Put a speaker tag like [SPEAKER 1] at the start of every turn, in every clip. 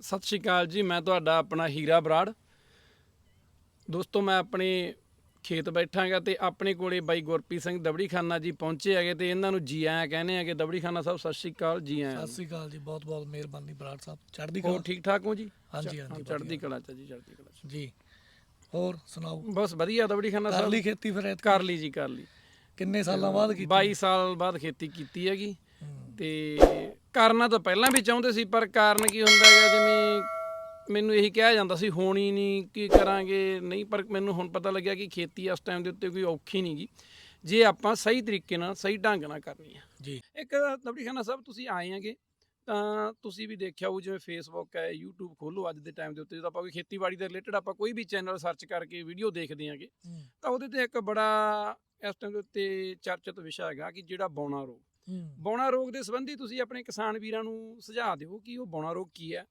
[SPEAKER 1] ਸਤਿ ਸ਼੍ਰੀ ਅਕਾਲ ਜੀ ਮੈਂ ਤੁਹਾਡਾ ਆਪਣਾ ਹੀਰਾ ਬਰਾੜ। ਦੋਸਤੋ ਮੈਂ ਆਪਣੇ ਖੇਤ ਬੈਠਾਂਗਾ ਤੇ ਆਪਣੇ ਕੋਲੇ ਬਾਈ ਗੁਰਪ੍ਰੀਤ ਸਿੰਘ ਦਬੜੀ ਖਾਨਾ ਜੀ ਪਹੁੰਚੇ ਹੈਗੇ ਤੇ ਇਹਨਾਂ ਨੂੰ ਜੀ ਆਇਆਂ ਕਹਿੰਦੇ ਆ ਕਿ ਦਬੜੀ ਖਾਨਾ ਸਾਹਿਬ ਸਤਿ ਸ਼੍ਰੀ ਅਕਾਲ ਜੀ ਆਇਆਂ
[SPEAKER 2] ਸਤਿ ਸ੍ਰੀ ਅਕਾਲ ਜੀ ਬਹੁਤ ਬਹੁਤ ਮਿਹਰਬਾਨੀ ਬਰਾੜ ਸਾਹਿਬ। ਚੜ੍ਹਦੀ
[SPEAKER 1] ਹੋਰ
[SPEAKER 2] ਕਲਾ?
[SPEAKER 1] ਠੀਕ ਠਾਕ ਹੋ ਜੀ?
[SPEAKER 2] ਹਾਂਜੀ, ਹਾਂਜੀ,
[SPEAKER 1] ਚੜ੍ਹਦੀ। ਕਲਾ ਚ ਜੀ ਚੜ੍ਹਦੀ ਕਲਾ ਚ।
[SPEAKER 2] ਜੀ ਹੋਰ ਸੁਣਾਓ?
[SPEAKER 1] ਬਸ ਵਧੀਆ ਦਬੜੀ ਖਾਨਾ
[SPEAKER 2] ਕਰ
[SPEAKER 1] ਸਾਹਿਬ।
[SPEAKER 2] ਲਈ ਖੇਤੀ ਫਿਰ?
[SPEAKER 1] ਕਰ ਲਈ ਜੀ ਕਰ ਲਈ।
[SPEAKER 2] ਕਿੰਨੇ ਸਾਲਾਂ ਬਾਅਦ ਕੀਤੀ?
[SPEAKER 1] 22 ਸਾਲ ਬਾਅਦ ਖੇਤੀ ਕੀਤੀ ਹੈਗੀ। ਤੇ ਕਰਨਾ ਤਾਂ ਪਹਿਲਾਂ ਵੀ ਚਾਹੁੰਦੇ ਸੀ ਪਰ ਕਾਰਨ ਕੀ ਹੁੰਦਾ ਹੈਗਾ? ਜਿਵੇਂ ਮੈਨੂੰ ਇਹੀ ਕਿਹਾ ਜਾਂਦਾ ਸੀ ਹੋਣੀ ਨਹੀਂ ਕੀ ਕਰਾਂਗੇ? ਨਹੀਂ ਪਰ ਮੈਨੂੰ ਹੁਣ ਪਤਾ ਲੱਗਿਆ ਕਿ ਖੇਤੀ ਇਸ ਟਾਈਮ ਦੇ ਉੱਤੇ ਕੋਈ ਔਖੀ ਨਹੀਂਗੀ ਜੇ ਆਪਾਂ ਸਹੀ ਤਰੀਕੇ ਨਾਲ ਸਹੀ ਢੰਗ ਨਾਲ ਕਰਨੀ ਆ।
[SPEAKER 2] ਜੀ।
[SPEAKER 1] ਇੱਕ ਦਬੜੀ ਖਾਨਾ ਸਾਹਿਬ ਤੁਸੀਂ ਆਏ ਆਂਗੇ ਤਾਂ ਤੁਸੀਂ ਵੀ ਦੇਖਿਆ ਹੋਊ ਜਿਵੇਂ ਫੇਸਬੁੱਕ ਹੈ YouTube ਖੋਲੋ ਅੱਜ ਦੇ ਟਾਈਮ ਦੇ ਉੱਤੇ ਜਦੋਂ ਆਪਾਂ ਕੋਈ ਖੇਤੀਬਾੜੀ ਦੇ ਰਿਲੇਟਡ ਆਪਾਂ ਕੋਈ ਵੀ ਚੈਨਲ ਸਰਚ ਕਰਕੇ ਵੀਡੀਓ ਦੇਖਦੇ ਆਂਗੇ
[SPEAKER 2] ਹੂੰ,
[SPEAKER 1] ਤਾਂ ਉਹਦੇ ਤੇ ਇੱਕ ਬੜਾ ਇਸ ਟਾਈਮ ਦੇ ਉੱਤੇ ਚਰਚਿਤ ਵਿਸ਼ਾ ਹੈਗਾ ਕਿ ਜਿਹੜਾ ਬੌਣਾ ਰੋਗ।
[SPEAKER 2] ਹੂੰ,
[SPEAKER 1] ਬੌਣਾ ਰੋਗ ਦੇ ਸੰਬੰਧੀ ਤੁਸੀਂ ਆਪਣੇ ਕਿਸਾਨ ਵੀਰਾਂ ਨੂੰ ਸੁਝਾਅ ਦਿਓ ਕਿ ਉਹ ਬੌਣਾ ਰੋਗ ਕੀ ਹੈ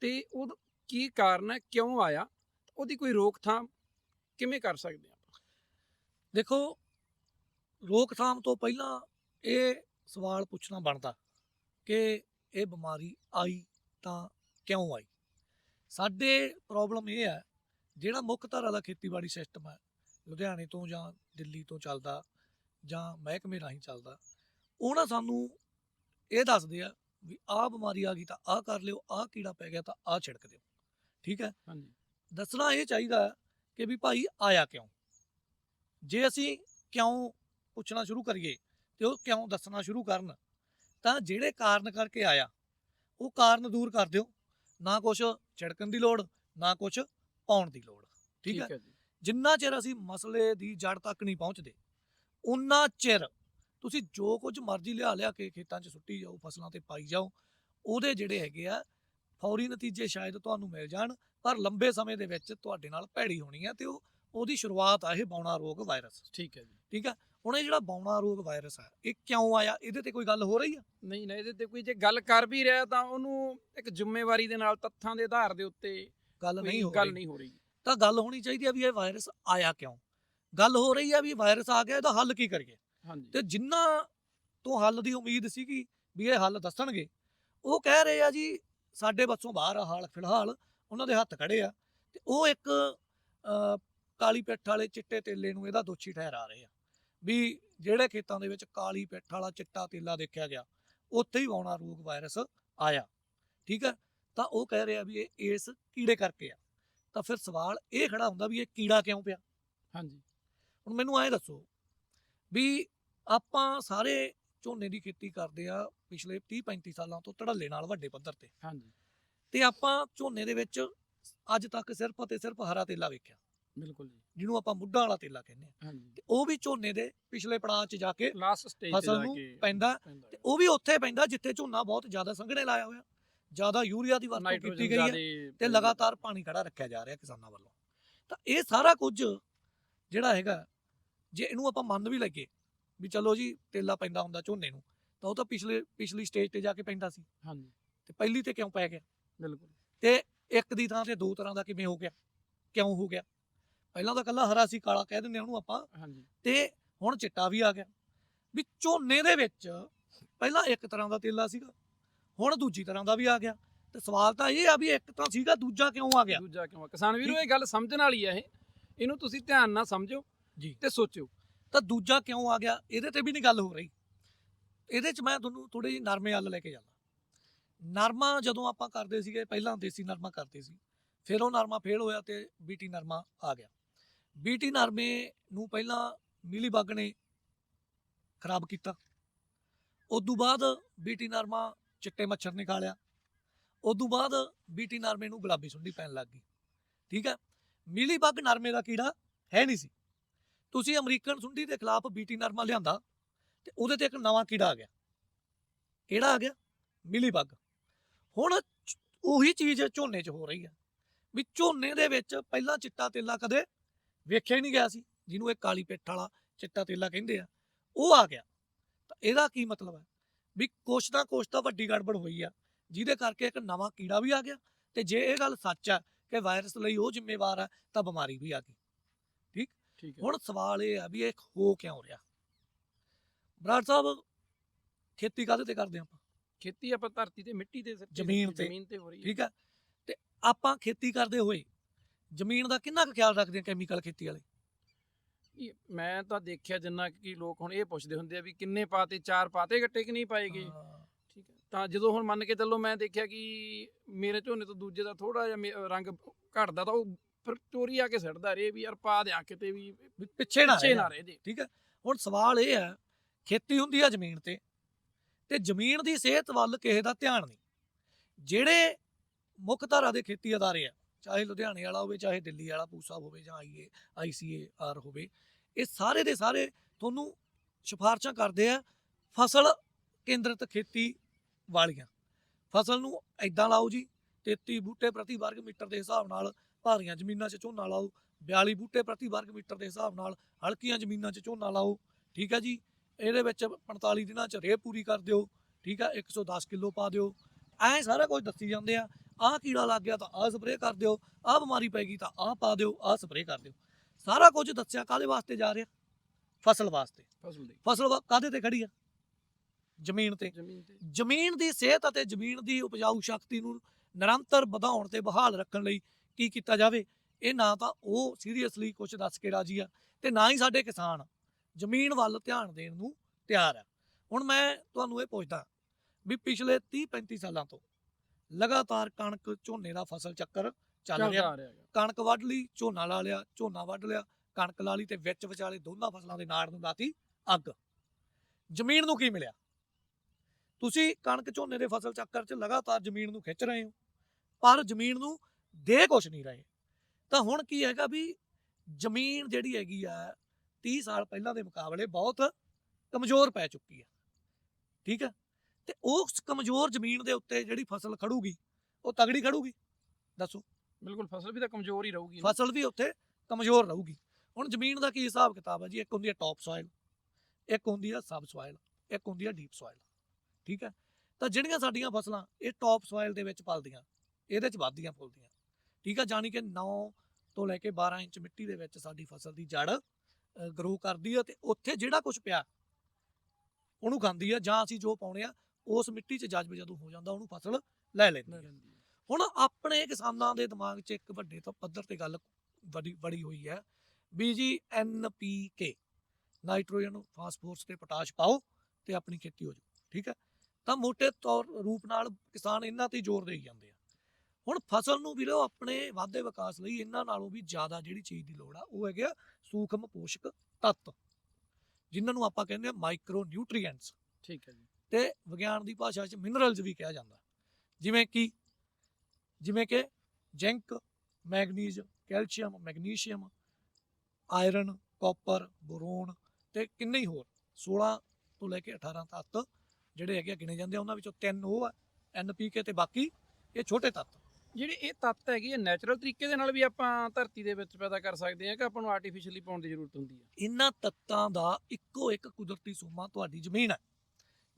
[SPEAKER 1] ਤੇ ਉਹ ਕੀ ਕਾਰਨ ਹੈ ਕਿਉਂ ਆਇਆ ਉਹਦੀ ਕੋਈ ਰੋਕਥਾਮ ਕਿਵੇਂ ਕਰ ਸਕਦੇ ਆਪਾਂ?
[SPEAKER 2] ਦੇਖੋ ਰੋਕਥਾਮ ਤੋਂ ਪਹਿਲਾਂ ਇਹ ਸਵਾਲ ਪੁੱਛਣਾ ਬਣਦਾ ਕਿ ਇਹ ਬਿਮਾਰੀ ਆਈ ਤਾਂ ਕਿਉਂ ਆਈ? ਸਾਡੇ ਪ੍ਰੋਬਲਮ ਇਹ ਹੈ ਜਿਹੜਾ ਮੁੱਖ ਧਾਰਾ ਦਾ ਖੇਤੀਬਾੜੀ ਸਿਸਟਮ ਹੈ ਲੁਧਿਆਣੇ ਤੋਂ ਜਾਂ ਦਿੱਲੀ ਤੋਂ ਚੱਲਦਾ ਜਾਂ ਮਹਿਕਮੇ ਰਾਹੀਂ ਚੱਲਦਾ ਉਹ ਨਾ ਸਾਨੂੰ ਇਹ ਦੱਸਦੇ ਆ ਵੀ ਆਹ ਬਿਮਾਰੀ ਆ ਗਈ ਤਾਂ ਆਹ ਕਰ ਲਿਓ ਆਹ ਕੀੜਾ ਪੈ ਗਿਆ ਤਾਂ ਆਹ ਛਿੜਕ ਦਿਓ। ਠੀਕ ਹੈ?
[SPEAKER 1] ਹਾਂਜੀ।
[SPEAKER 2] ਦੱਸਣਾ ਇਹ ਚਾਹੀਦਾ ਕਿ ਵੀ ਭਾਈ ਆਇਆ ਕਿਉਂ? ਜੇ ਅਸੀਂ ਕਿਉਂ ਪੁੱਛਣਾ ਸ਼ੁਰੂ ਕਰੀਏ ਤੇ ਉਹ ਕਿਉਂ ਦੱਸਣਾ ਸ਼ੁਰੂ ਕਰਨ ਤਾਂ ਜਿਹੜੇ ਕਾਰਨ ਕਰਕੇ ਆਇਆ ਉਹ ਕਾਰਨ ਦੂਰ ਕਰ ਦਿਓ। ਨਾ ਕੁਛ ਛਿੜਕਣ ਦੀ ਲੋੜ ਨਾ ਕੁਛ ਪਾਉਣ ਦੀ ਲੋੜ। ਠੀਕ ਹੈ?
[SPEAKER 1] ਹੈ ਜੀ।
[SPEAKER 2] ਜਿੰਨਾ ਚਿਰ ਅਸੀਂ ਮਸਲੇ ਦੀ ਜੜ ਤੱਕ ਨਹੀਂ ਪਹੁੰਚਦੇ ਉਨਾ ਚਿਰ ਤੁਸੀਂ ਜੋ ਕੁਝ ਮਰਜ਼ੀ ਲਿਆ ਲਿਆ ਕੇ ਖੇਤਾਂ 'ਚ ਸੁੱਟੀ ਜਾਓ ਫਸਲਾਂ ਤੇ ਪਾਈ ਜਾਓ ਉਹਦੇ ਜਿਹੜੇ ਹੈਗੇ ਆ ਫੌਰੀ ਨਤੀਜੇ ਸ਼ਾਇਦ ਤੁਹਾਨੂੰ ਮਿਲ ਜਾਣ ਪਰ ਲੰਬੇ ਸਮੇਂ ਦੇ ਵਿੱਚ ਤੁਹਾਡੇ ਨਾਲ ਭੈੜੀ ਹੋਣੀ ਹੈ ਤੇ ਉਹ ਉਹਦੀ ਸ਼ੁਰੂਆਤ ਆ ਇਹ ਬੌਣਾ ਰੋਗ ਵਾਇਰਸ
[SPEAKER 1] ਠੀਕ ਹੈ ਜੀ।
[SPEAKER 2] ਠੀਕ ਹੈ ਹੁਣ ਇਹ ਜਿਹੜਾ ਬੌਣਾ ਰੋਗ ਵਾਇਰਸ ਹੈ ਇਹ ਕਿਉਂ ਆਇਆ? ਇਹਦੇ ਤੇ ਕੋਈ ਗੱਲ ਹੋ ਰਹੀ ਆ?
[SPEAKER 1] ਨਹੀਂ ਨਹੀਂ ਇਹਦੇ ਤੇ ਕੋਈ ਜੇ ਗੱਲ ਕਰ ਵੀ ਰਿਹਾ ਤਾਂ ਉਹਨੂੰ ਇੱਕ ਜ਼ਿੰਮੇਵਾਰੀ ਦੇ ਨਾਲ ਤੱਥਾਂ ਦੇ ਆਧਾਰ ਦੇ ਉੱਤੇ
[SPEAKER 2] ਗੱਲ ਨਹੀਂ ਹੋ
[SPEAKER 1] ਗੱਲ ਨਹੀਂ ਹੋ ਰਹੀ।
[SPEAKER 2] ਤਾਂ ਗੱਲ ਹੋਣੀ ਚਾਹੀਦੀ ਆ ਵੀ ਇਹ ਵਾਇਰਸ ਆਇਆ ਕਿਉਂ? ਗੱਲ ਹੋ ਰਹੀ ਆ ਵੀ ਵਾਇਰਸ ਆ ਗਿਆ ਇਹਦਾ ਹੱਲ ਕੀ ਕਰੀਏ? ਤੇ ਜਿਨ੍ਹਾਂ ਤੋਂ ਹੱਲ ਦੀ ਉਮੀਦ ਸੀਗੀ ਵੀ ਇਹ ਹੱਲ ਦੱਸਣਗੇ ਉਹ ਕਹਿ ਰਹੇ ਆ ਜੀ ਸਾਡੇ ਬੱਸੋਂ ਬਾਹਰ ਆ ਹਾਲ ਫਿਲਹਾਲ ਉਹਨਾਂ ਦੇ ਹੱਥ ਖੜੇ ਆ ਤੇ ਉਹ ਇੱਕ ਕਾਲੀ ਪਿੱਠ ਵਾਲੇ ਚਿੱਟੇ ਤੇਲੇ ਨੂੰ ਇਹਦਾ ਦੋਸ਼ੀ ਠਹਿਰਾ ਰਹੇ ਆ। ਵੀ ਜਿਹੜੇ ਖੇਤਾਂ ਦੇ ਵਿੱਚ ਕਾਲੀ ਪਿੱਠ ਵਾਲਾ ਚਿੱਟਾ ਤੇਲਾ ਦੇਖਿਆ ਗਿਆ ਉੱਥੇ ਹੀ ਆਉਣਾ ਰੋਗ ਵਾਇਰਸ ਆਇਆ। ਠੀਕ ਹੈ ਤਾਂ ਉਹ ਕਹਿ ਰਹੇ ਵੀ ਇਹ ਇਸ ਕੀੜੇ ਕਰਕੇ ਆ। ਤਾਂ ਫਿਰ ਸਵਾਲ ਇਹ ਖੜਾ ਹੁੰਦਾ ਵੀ ਇਹ ਕੀੜਾ ਕਿਉਂ ਪਿਆ?
[SPEAKER 1] ਹਾਂਜੀ।
[SPEAKER 2] ਹੁਣ ਮੈਨੂੰ ਐਂ ਦੱਸੋ ਵੀ ਆਪਾਂ ਸਾਰੇ ਝੋਨੇ ਦੀ ਖੇਤੀ ਕਰਦੇ ਆ ਪਿਛਲੇ 30 35 ਸਾਲਾਂ ਤੋਂ ਧੜੱਲੇ ਨਾਲ ਵੱਡੇ ਪੱਧਰ ਤੇ।
[SPEAKER 1] ਹਾਂਜੀ।
[SPEAKER 2] ਤੇ ਆਪਾਂ ਝੋਨੇ ਦੇ ਵਿੱਚ ਅੱਜ ਤੱਕ ਸਿਰਫ ਅਤੇ ਸਿਰਫ ਹਰਾ ਤੇਲਾ ਵੇਖਿਆ।
[SPEAKER 1] ਬਿਲਕੁਲ ਜੀ।
[SPEAKER 2] ਜਿਹਨੂੰ ਆਪਾਂ ਮੁੱਢਾਂ ਵਾਲਾ ਤੇਲਾ ਕਹਿੰਦੇ ਆ।
[SPEAKER 1] ਹਾਂਜੀ।
[SPEAKER 2] ਤੇ ਉਹ ਵੀ ਝੋਨੇ ਦੇ ਪਿਛਲੇ ਪੜਾਅ 'ਚ ਜਾ ਕੇ
[SPEAKER 1] ਲਾਸਟ ਸਟੇਜ ਤੇ ਜਾ ਕੇ
[SPEAKER 2] ਪੈਂਦਾ। ਤੇ ਉਹ ਵੀ ਉੱਥੇ ਪੈਂਦਾ ਜਿੱਥੇ ਝੋਨਾ ਬਹੁਤ ਜ਼ਿਆਦਾ ਸੰਘਣੇ ਲਾਇਆ ਹੋਇਆ। ਜ਼ਿਆਦਾ ਯੂਰੀਆ ਦੀ ਵਰਤੋਂ ਕੀਤੀ ਗਈ ਹੈ ਤੇ ਲਗਾਤਾਰ ਪਾਣੀ ਖੜਾ ਰੱਖਿਆ ਜਾ ਰਿਹਾ ਕਿਸਾਨਾਂ ਵੱਲੋਂ। ਤਾਂ ਇਹ ਸਾਰਾ ਕੁਝ ਜਿਹੜਾ ਹੈਗਾ ਜੇ ਇਹਨੂੰ ਆਪਾਂ ਮੰਨ ਵੀ ਲੱਗੇ ਵੀ ਚਲੋ ਜੀ ਤੇਲਾ ਪੈਂਦਾ ਹੁੰਦਾ ਝੋਨੇ ਨੂੰ ਤਾਂ ਉਹ ਤਾਂ ਪਿਛਲੇ ਪਿਛਲੀ ਸਟੇਜ ਤੇ ਜਾ ਕੇ ਪੈਂਦਾ ਸੀ।
[SPEAKER 1] ਹਾਂਜੀ।
[SPEAKER 2] ਤੇ ਪਹਿਲੀ ਤੇ ਕਿਉਂ ਪੈ ਗਿਆ?
[SPEAKER 1] ਬਿਲਕੁਲ।
[SPEAKER 2] ਤੇ ਇੱਕ ਦੀ ਥਾਂ ਤੇ ਦੋ ਤਰ੍ਹਾਂ ਦਾ ਕਿਵੇਂ ਹੋ ਗਿਆ? ਕਿਉਂ ਹੋ ਗਿਆ? ਪਹਿਲਾਂ ਤਾਂ ਕੱਲਾ ਹਰਾ ਸੀ ਕਾਲਾ ਕਹਿ ਦਿੰਦੇ ਉਹਨੂੰ ਆਪਾਂ।
[SPEAKER 1] ਹਾਂਜੀ।
[SPEAKER 2] ਤੇ ਹੁਣ ਚਿੱਟਾ ਵੀ ਆ ਗਿਆ। ਵੀ ਝੋਨੇ ਦੇ ਵਿੱਚ ਪਹਿਲਾਂ ਇੱਕ ਤਰ੍ਹਾਂ ਦਾ ਤੇਲਾ ਸੀਗਾ ਹੁਣ ਦੂਜੀ ਤਰ੍ਹਾਂ ਦਾ ਵੀ ਆ ਗਿਆ। ਤੇ ਸਵਾਲ ਤਾਂ ਇਹ ਆ ਵੀ ਇੱਕ ਤਾਂ ਸੀਗਾ ਦੂਜਾ ਕਿਉਂ ਆ ਗਿਆ?
[SPEAKER 1] ਦੂਜਾ ਕਿਉਂ ਆ? ਕਿਸਾਨ ਵੀਰੋ ਇਹ ਗੱਲ ਸਮਝਣ ਵਾਲੀ ਹੈ ਇਹ। ਇਹਨੂੰ ਤੁਸੀਂ ਧਿਆਨ ਨਾਲ ਸਮਝੋ
[SPEAKER 2] ਜੀ।
[SPEAKER 1] ਤੇ ਸੋਚਿਓ।
[SPEAKER 2] ਤਾਂ ਦੂਜਾ ਕਿਉਂ ਆ ਗਿਆ? ਇਹਦੇ ਤੇ ਵੀ ਨਹੀਂ ਗੱਲ ਹੋ ਰਹੀ। ਇਹਦੇ 'ਚ ਮੈਂ ਤੁਹਾਨੂੰ ਥੋੜੀ ਜਿਹੀ ਨਰਮੇ ਵੱਲ ਲੈ ਕੇ ਜਾਂਦਾ। ਨਰਮਾ ਜਦੋਂ ਆਪਾਂ ਕਰਦੇ ਸੀਗੇ, ਪਹਿਲਾਂ ਦੇਸੀ ਨਰਮਾ ਕਰਦੇ ਸੀ। ਫਿਰ ਉਹ ਨਰਮਾ ਫੇਲ ਹੋਇਆ ਤੇ ਬੀਟੀ ਨਰਮਾ ਆ ਗਿਆ। ਬੀਟੀ ਨਰਮੇ ਨੂੰ ਪਹਿਲਾਂ ਮਿਲੀ ਬੱਗ ਨੇ ਖਰਾਬ ਕੀਤਾ। ਉਦੋਂ ਬਾਅਦ ਬੀਟੀ ਨਰਮਾ ਚਿੱਟੇ ਮੱਛਰ ਨੇ ਖਾ ਲਿਆ। ਉਦੋਂ ਬਾਅਦ ਬੀਟੀ ਨਰਮੇ ਨੂੰ ਗੁਲਾਬੀ ਸੁੰਡੀ ਪੈਣ ਲੱਗ ਗਈ। ਠੀਕ ਹੈ? ਮਿਲੀ ਬੱਗ ਨਰਮੇ ਦਾ ਕੀੜਾ ਹੈ ਨਹੀਂ ਸੀ। ਤੁਸੀਂ ਅਮਰੀਕਨ ਸੁੰਡੀ ਦੇ ਖਿਲਾਫ ਬੀਟੀ ਨਰਮਾ ਲਿਆਂਦਾ ਤੇ ਉਹਦੇ ਤੇ ਇੱਕ ਨਵਾਂ ਕੀੜਾ ਆ ਗਿਆ। ਕਿਹੜਾ ਆ ਗਿਆ? ਮਿਲੀ ਬੱਗ ਹੁਣ ਉਹੀ ਚੀਜ਼ ਝੋਨੇ 'ਚ ਹੋ ਰਹੀ ਆ ਵੀ ਝੋਨੇ ਦੇ ਵਿੱਚ ਪਹਿਲਾਂ ਚਿੱਟਾ ਤੇਲਾ ਕਦੇ ਵੇਖਿਆ ਹੀ ਨਹੀਂ ਗਿਆ ਸੀ, ਜਿਹਨੂੰ ਇਹ ਕਾਲੀ ਪਿੱਠ ਵਾਲਾ ਚਿੱਟਾ ਤੇਲਾ ਕਹਿੰਦੇ ਆ। ਉਹ ਆ ਗਿਆ। ਤਾਂ ਇਹਦਾ ਕੀ ਮਤਲਬ ਹੈ? ਵੀ ਕੁਛ ਨਾ ਕੁਛ ਤਾਂ ਵੱਡੀ ਗੜਬੜ ਹੋਈ ਆ, ਜਿਹਦੇ ਕਰਕੇ ਇੱਕ ਨਵਾਂ ਕੀੜਾ ਵੀ ਆ ਗਿਆ ਤੇ ਜੇ ਇਹ ਗੱਲ ਸੱਚ ਆ ਕਿ ਵਾਇਰਸ ਲਈ ਉਹ ਜ਼ਿੰਮੇਵਾਰ ਆ, ਤਾਂ ਬਿਮਾਰੀ ਵੀ ਆ ਗਈ। ਹੁਣ ਸਵਾਲ ਇਹ ਆ ਵੀ ਇਹ ਹੋ ਕਿਉਂ ਰਿਹਾ? ਬਰਾੜ ਸਾਹਿਬ ਖੇਤੀ ਕਾਹਦੇ ਤੇ ਕਰਦੇ ਆਪਾਂ?
[SPEAKER 1] ਖੇਤੀ ਆਪਾਂ ਧਰਤੀ ਤੇ ਮਿੱਟੀ ਤੇ ਸਿੱਟੀ
[SPEAKER 2] ਜ਼ਮੀਨ ਤੇ।
[SPEAKER 1] ਜ਼ਮੀਨ ਤੇ ਹੋ ਰਹੀ ਹੈ।
[SPEAKER 2] ਠੀਕ ਹੈ। ਤੇ ਆਪਾਂ ਖੇਤੀ ਕਰਦੇ ਹੋਏ ਜ਼ਮੀਨ ਦਾ ਕਿੰਨਾ ਕੁ ਖਿਆਲ ਰੱਖਦੇ ਆ ਕੈਮੀਕਲ ਖੇਤੀ ਵਾਲੇ?
[SPEAKER 1] ਮੈਂ ਤਾਂ ਦੇਖਿਆ ਜਿੰਨਾ ਕਿ ਲੋਕ ਹੁਣ ਇਹ ਪੁੱਛਦੇ ਹੁੰਦੇ ਆ ਵੀ ਕਿੰਨੇ ਪਾਤੇ ਚਾਰ ਪਾਤੇ ਗੱਟੇ ਕਿ ਨਹੀਂ ਪਾਏਗੇ। ਠੀਕ ਹੈ। ਤਾਂ ਜਦੋਂ ਹੁਣ ਮੰਨ ਕੇ ਚੱਲੋ ਮੈਂ ਦੇਖਿਆ ਕਿ ਮੇਰੇ ਝੋਨੇ ਤੋਂ ਦੂਜੇ ਦਾ ਥੋੜਾ ਜਿਹਾ ਰੰਗ ਘਟਦਾ ਤਾਂ ਉਹ ਫਿਰ ਚੋਰੀ ਆ ਕੇ ਸੜਦਾ ਰੇ ਵੀ ਯਾਰ ਪਾ ਦਿਆਂ ਕਿਤੇ ਵੀ
[SPEAKER 2] ਵੀ ਪਿੱਛੇ ਨਾ
[SPEAKER 1] ਪਿੱਛੇ
[SPEAKER 2] ਰਹਿ
[SPEAKER 1] ਨਾ
[SPEAKER 2] ਜਾ।
[SPEAKER 1] ਰਹੇ ਜੇ।
[SPEAKER 2] ਠੀਕ ਹੈ? ਹੁਣ ਸਵਾਲ ਇਹ ਹੈ ਖੇਤੀ ਹੁੰਦੀ ਆ ਜ਼ਮੀਨ ਤੇ ਤੇ ਜ਼ਮੀਨ ਦੀ ਸਿਹਤ ਵੱਲ ਕਿਸੇ ਦਾ ਧਿਆਨ ਨਹੀਂ। ਜਿਹੜੇ ਮੁੱਖ ਧਾਰਾ ਦੇ ਖੇਤੀ ਅਦਾਰੇ ਆ ਚਾਹੇ ਲੁਧਿਆਣੇ ਵਾਲਾ ਹੋਵੇ ਚਾਹੇ ਦਿੱਲੀ ਵਾਲਾ ਪੂਸਾ ਹੋਵੇ ਜਾਂ ਆਈਏ ਆਈਸੀਏ ਆਰ ਹੋਵੇ ਇਹ ਸਾਰੇ ਦੇ ਸਾਰੇ ਤੁਹਾਨੂੰ ਸਿਫਾਰਸ਼ਾਂ ਕਰਦੇ ਆ ਫਸਲ ਕੇਂਦਰਿਤ ਖੇਤੀ ਵਾਲੀਆਂ। ਫਸਲ ਨੂੰ ਐਦਾਂ ਲਾਓ ਜੀ 33 ਬੂਟੇ ਪ੍ਰਤੀ ਵਰਗ ਮੀਟਰ ਦੇ ਹਿਸਾਬ ਨਾਲ ਭਾਰੀਆਂ ਜ਼ਮੀਨਾਂ 'ਚ ਝੋਨਾ ਲਾਓ 42 ਬੂਟੇ ਪ੍ਰਤੀ ਵਰਗ ਮੀਟਰ ਦੇ ਹਿਸਾਬ ਨਾਲ ਹਲਕੀਆਂ ਜ਼ਮੀਨਾਂ 'ਚ ਝੋਨਾ ਲਾਓ ਠੀਕ ਹੈ ਜੀ? ਇਹਦੇ ਵਿੱਚ 45 ਦਿਨਾਂ 'ਚ ਰੇਹ ਪੂਰੀ ਕਰ ਦਿਓ ਠੀਕ ਹੈ? 110 ਕਿਲੋ ਪਾ ਦਿਓ। ਐਂ ਸਾਰਾ ਕੁਝ ਦੱਸੀ ਜਾਂਦੇ ਆ। ਆਹ ਕੀੜਾ ਲੱਗ ਗਿਆ ਤਾਂ ਆਹ ਸਪਰੇਅ ਕਰ ਦਿਓ ਆਹ ਬਿਮਾਰੀ ਪੈ ਗਈ ਤਾਂ ਆਹ ਪਾ ਦਿਓ ਆਹ ਸਪਰੇਅ ਕਰ ਦਿਓ। ਸਾਰਾ ਕੁਝ ਦੱਸਿਆ ਕਾਦੇ ਵਾਸਤੇ ਜਾ ਰਿਹਾ? ਫਸਲ ਵਾਸਤੇ।
[SPEAKER 1] ਫਸਲ ਦੀ।
[SPEAKER 2] ਫਸਲ ਕਾਹਦੇ ਤੇ ਖੜੀ ਆ? ਜ਼ਮੀਨ ਤੇ।
[SPEAKER 1] ਜ਼ਮੀਨ
[SPEAKER 2] ਦੀ ਸਿਹਤ ਅਤੇ ਜ਼ਮੀਨ ਦੀ ਉਪਜਾਊ ਸ਼ਕਤੀ ਨੂੰ ਨਿਰੰਤਰ ਵਧਾਉਣ ਤੇ ਬਹਾਲ ਰੱਖਣ ਲਈ ਕੀ ਕੀਤਾ ਜਾਵੇ ਇਹ ਨਾ ਤਾਂ ਉਹ ਸੀਰੀਅਸਲੀ ਕੁਝ ਦੱਸ ਕੇ ਰਾਜੀ ਆ ਤੇ ਨਾ ਹੀ ਸਾਡੇ ਕਿਸਾਨ ਜ਼ਮੀਨ ਵੱਲ ਧਿਆਨ ਦੇਣ ਨੂੰ ਤਿਆਰ ਆ। ਹੁਣ ਮੈਂ ਤੁਹਾਨੂੰ ਇਹ ਪੁੱਛਦਾ ਵੀ ਪਿਛਲੇ 30 35 ਸਾਲਾਂ ਤੋਂ ਲਗਾਤਾਰ ਕਣਕ ਝੋਨੇ ਦਾ ਫਸਲ ਚੱਕਰ ਚੱਲ ਰਿਹਾ। ਕਣਕ ਵੱਢ ਲਈ ਝੋਨਾ ਲਾ ਲਿਆ ਝੋਨਾ ਵੱਢ ਲਿਆ ਕਣਕ ਲਾ ਲਈ ਤੇ ਵਿੱਚ ਵਿਚਾਲੇ ਦੋਨਾਂ ਫਸਲਾਂ ਦੇ ਨਾੜ ਨੂੰ ਲਾਤੀ ਅੱਗ। ਜ਼ਮੀਨ ਨੂੰ ਕੀ ਮਿਲਿਆ? ਤੁਸੀਂ ਕਣਕ ਝੋਨੇ ਦੇ ਫਸਲ ਚੱਕਰ 'ਚ ਲਗਾਤਾਰ ਜ਼ਮੀਨ ਨੂੰ ਖਿੱਚ ਰਹੇ ਹੋ ਪਰ ਜ਼ਮੀਨ ਨੂੰ ਦੇ ਕੁਛ ਨਹੀਂ ਰਹੇ। ਤਾਂ ਹੁਣ ਕੀ ਹੈਗਾ ਵੀ ਜ਼ਮੀਨ ਜਿਹੜੀ ਹੈਗੀ ਆ 30 ਸਾਲ ਪਹਿਲਾਂ ਦੇ ਮੁਕਾਬਲੇ ਬਹੁਤ ਕਮਜ਼ੋਰ ਪੈ ਚੁੱਕੀ ਆ। ਠੀਕ ਹੈ ਤੇ ਉਸ ਕਮਜ਼ੋਰ ਜ਼ਮੀਨ ਦੇ ਉੱਤੇ ਜਿਹੜੀ ਫਸਲ ਖੜੂਗੀ ਉਹ ਤਗੜੀ ਖੜੂਗੀ। ਦੱਸੋ।
[SPEAKER 1] ਬਿਲਕੁਲ ਫਸਲ ਵੀ ਤਾਂ ਕਮਜ਼ੋਰ ਹੀ ਰਹੂਗੀ।
[SPEAKER 2] ਫਸਲ ਵੀ ਉੱਥੇ ਕਮਜ਼ੋਰ ਰਹੂਗੀ। ਹੁਣ ਜ਼ਮੀਨ ਦਾ ਕੀ ਹਿਸਾਬ ਕਿਤਾਬ ਹੈ ਜੀ? ਇੱਕ ਹੁੰਦੀ ਹੈ ਟੌਪ ਸੋਇਲ ਇੱਕ ਹੁੰਦੀ ਹੈ ਸਬ ਸੋਇਲ ਇੱਕ ਹੁੰਦੀ ਹੈ ਡੀਪ ਸੋਇਲ ਠੀਕ ਹੈ ਤਾਂ ਜਿਹੜੀਆਂ ਸਾਡੀਆਂ ਫਸਲਾਂ ਇਹ ਟੌਪ ਸੋਇਲ ਦੇ ਵਿੱਚ ਪਲਦੀਆਂ ਇਹਦੇ 'ਚ ਵੱਧਦੀਆਂ ਫੁੱਲਦੀਆਂ। ਠੀਕ ਹੈ ਜਾਨੀ ਕਿ 9 ਤੋਂ ਲੈ ਕੇ 12 ਇੰਚ ਮਿੱਟੀ ਦੇ ਵਿੱਚ ਸਾਡੀ ਫਸਲ ਦੀ ਜੜ ਗਰੋ ਕਰਦੀ ਹੈ ਤੇ ਉੱਥੇ ਜਿਹੜਾ ਕੁਝ ਪਿਆ ਉਹਨੂੰ ਖਾਂਦੀ ਆ ਜਾਂ ਅਸੀਂ ਜੋ ਪਾਉਣੇ ਆ ਉਸ ਮਿੱਟੀ 'ਚ ਜਜ਼ਬ ਜਦੋਂ ਹੋ ਜਾਂਦਾ ਉਹਨੂੰ ਫਸਲ ਲੈ ਲੈਂਦੀ ਹੈ। ਹੁਣ ਆਪਣੇ ਕਿਸਾਨਾਂ ਦੇ ਦਿਮਾਗ 'ਚ ਇੱਕ ਵੱਡੇ ਤੋਂ ਪੱਧਰ ਤੇ ਗੱਲ ਬੜੀ ਬੜੀ ਹੋਈ ਹੈ ਵੀ ਜੀ ਐਨਪੀਕੇ ਨਾਈਟ੍ਰੋਜਨ ਫਾਸਫੋਰਸ ਤੇ ਪੋਟਾਸ਼ ਪਾਓ ਤੇ ਆਪਣੀ ਖੇਤੀ ਹੋ ਜਾਊ ਠੀਕ ਹੈ ਤਾਂ ਮੋٹے ਤੌਰ ਰੂਪ ਨਾਲ ਕਿਸਾਨ ਇਹਨਾਂ ਤੇ ਜ਼ੋਰ ਦੇਈ ਜਾਂਦੇ ਆ। ਹੁਣ ਫਸਲ ਨੂੰ ਵੀਰੋ ਆਪਣੇ ਵਾਧੇ ਵਿਕਾਸ ਲਈ ਇਹਨਾਂ ਨਾਲੋਂ ਵੀ ਜ਼ਿਆਦਾ ਜਿਹੜੀ ਚੀਜ਼ ਦੀ ਲੋੜ ਆ ਉਹ ਹੈਗੇ ਆ ਸੂਖਮ ਪੋਸ਼ਕ ਤੱਤ ਜਿਨ੍ਹਾਂ ਨੂੰ ਆਪਾਂ ਕਹਿੰਦੇ ਆ ਮਾਈਕਰੋ ਨਿਊਟ੍ਰੀਐਂਟਸ
[SPEAKER 1] ਠੀਕ ਹੈ ਜੀ।
[SPEAKER 2] ਤੇ ਵਿਗਿਆਨ ਦੀ ਭਾਸ਼ਾ 'ਚ ਮਿਨਰਲਸ ਵੀ ਕਿਹਾ ਜਾਂਦਾ। ਜਿਵੇਂ ਕਿ ਜਿਵੇਂ ਕਿ zinc manganese calcium magnesium iron copper boron ਤੇ ਕਿੰਨੇ ਹੀ ਹੋਰ 16 ਤੋਂ ਲੈ ਕੇ 18 ਤੱਤ ਜਿਹੜੇ ਹੈਗੇ ਗਿਣੇ ਜਾਂਦੇ ਆ ਉਹਨਾਂ ਵਿੱਚੋਂ ਤਿੰਨ ਉਹ ਆ ਐਨਪੀਕੇ ਤੇ ਬਾਕੀ ਇਹ ਛੋਟੇ ਤੱਤ।
[SPEAKER 1] ਜਿਹੜੇ ਇਹ ਤੱਤ ਹੈਗੇ ਇਹ ਨੈਚੁਰਲ ਤਰੀਕੇ ਦੇ ਨਾਲ ਵੀ ਆਪਾਂ ਧਰਤੀ ਦੇ ਵਿੱਚ ਪੈਦਾ ਕਰ ਸਕਦੇ ਹਾਂ ਕਿ ਆਪਾਂ ਨੂੰ ਆਰਟੀਫੀਸ਼ੀਅਲੀ ਪਾਉਣ ਦੀ ਜ਼ਰੂਰਤ ਹੁੰਦੀ ਹੈ
[SPEAKER 2] ਇਹਨਾਂ ਤੱਤਾਂ ਦਾ ਇੱਕੋ ਇੱਕ ਕੁਦਰਤੀ ਸੋਮਾ ਤੁਹਾਡੀ ਜ਼ਮੀਨ ਹੈ।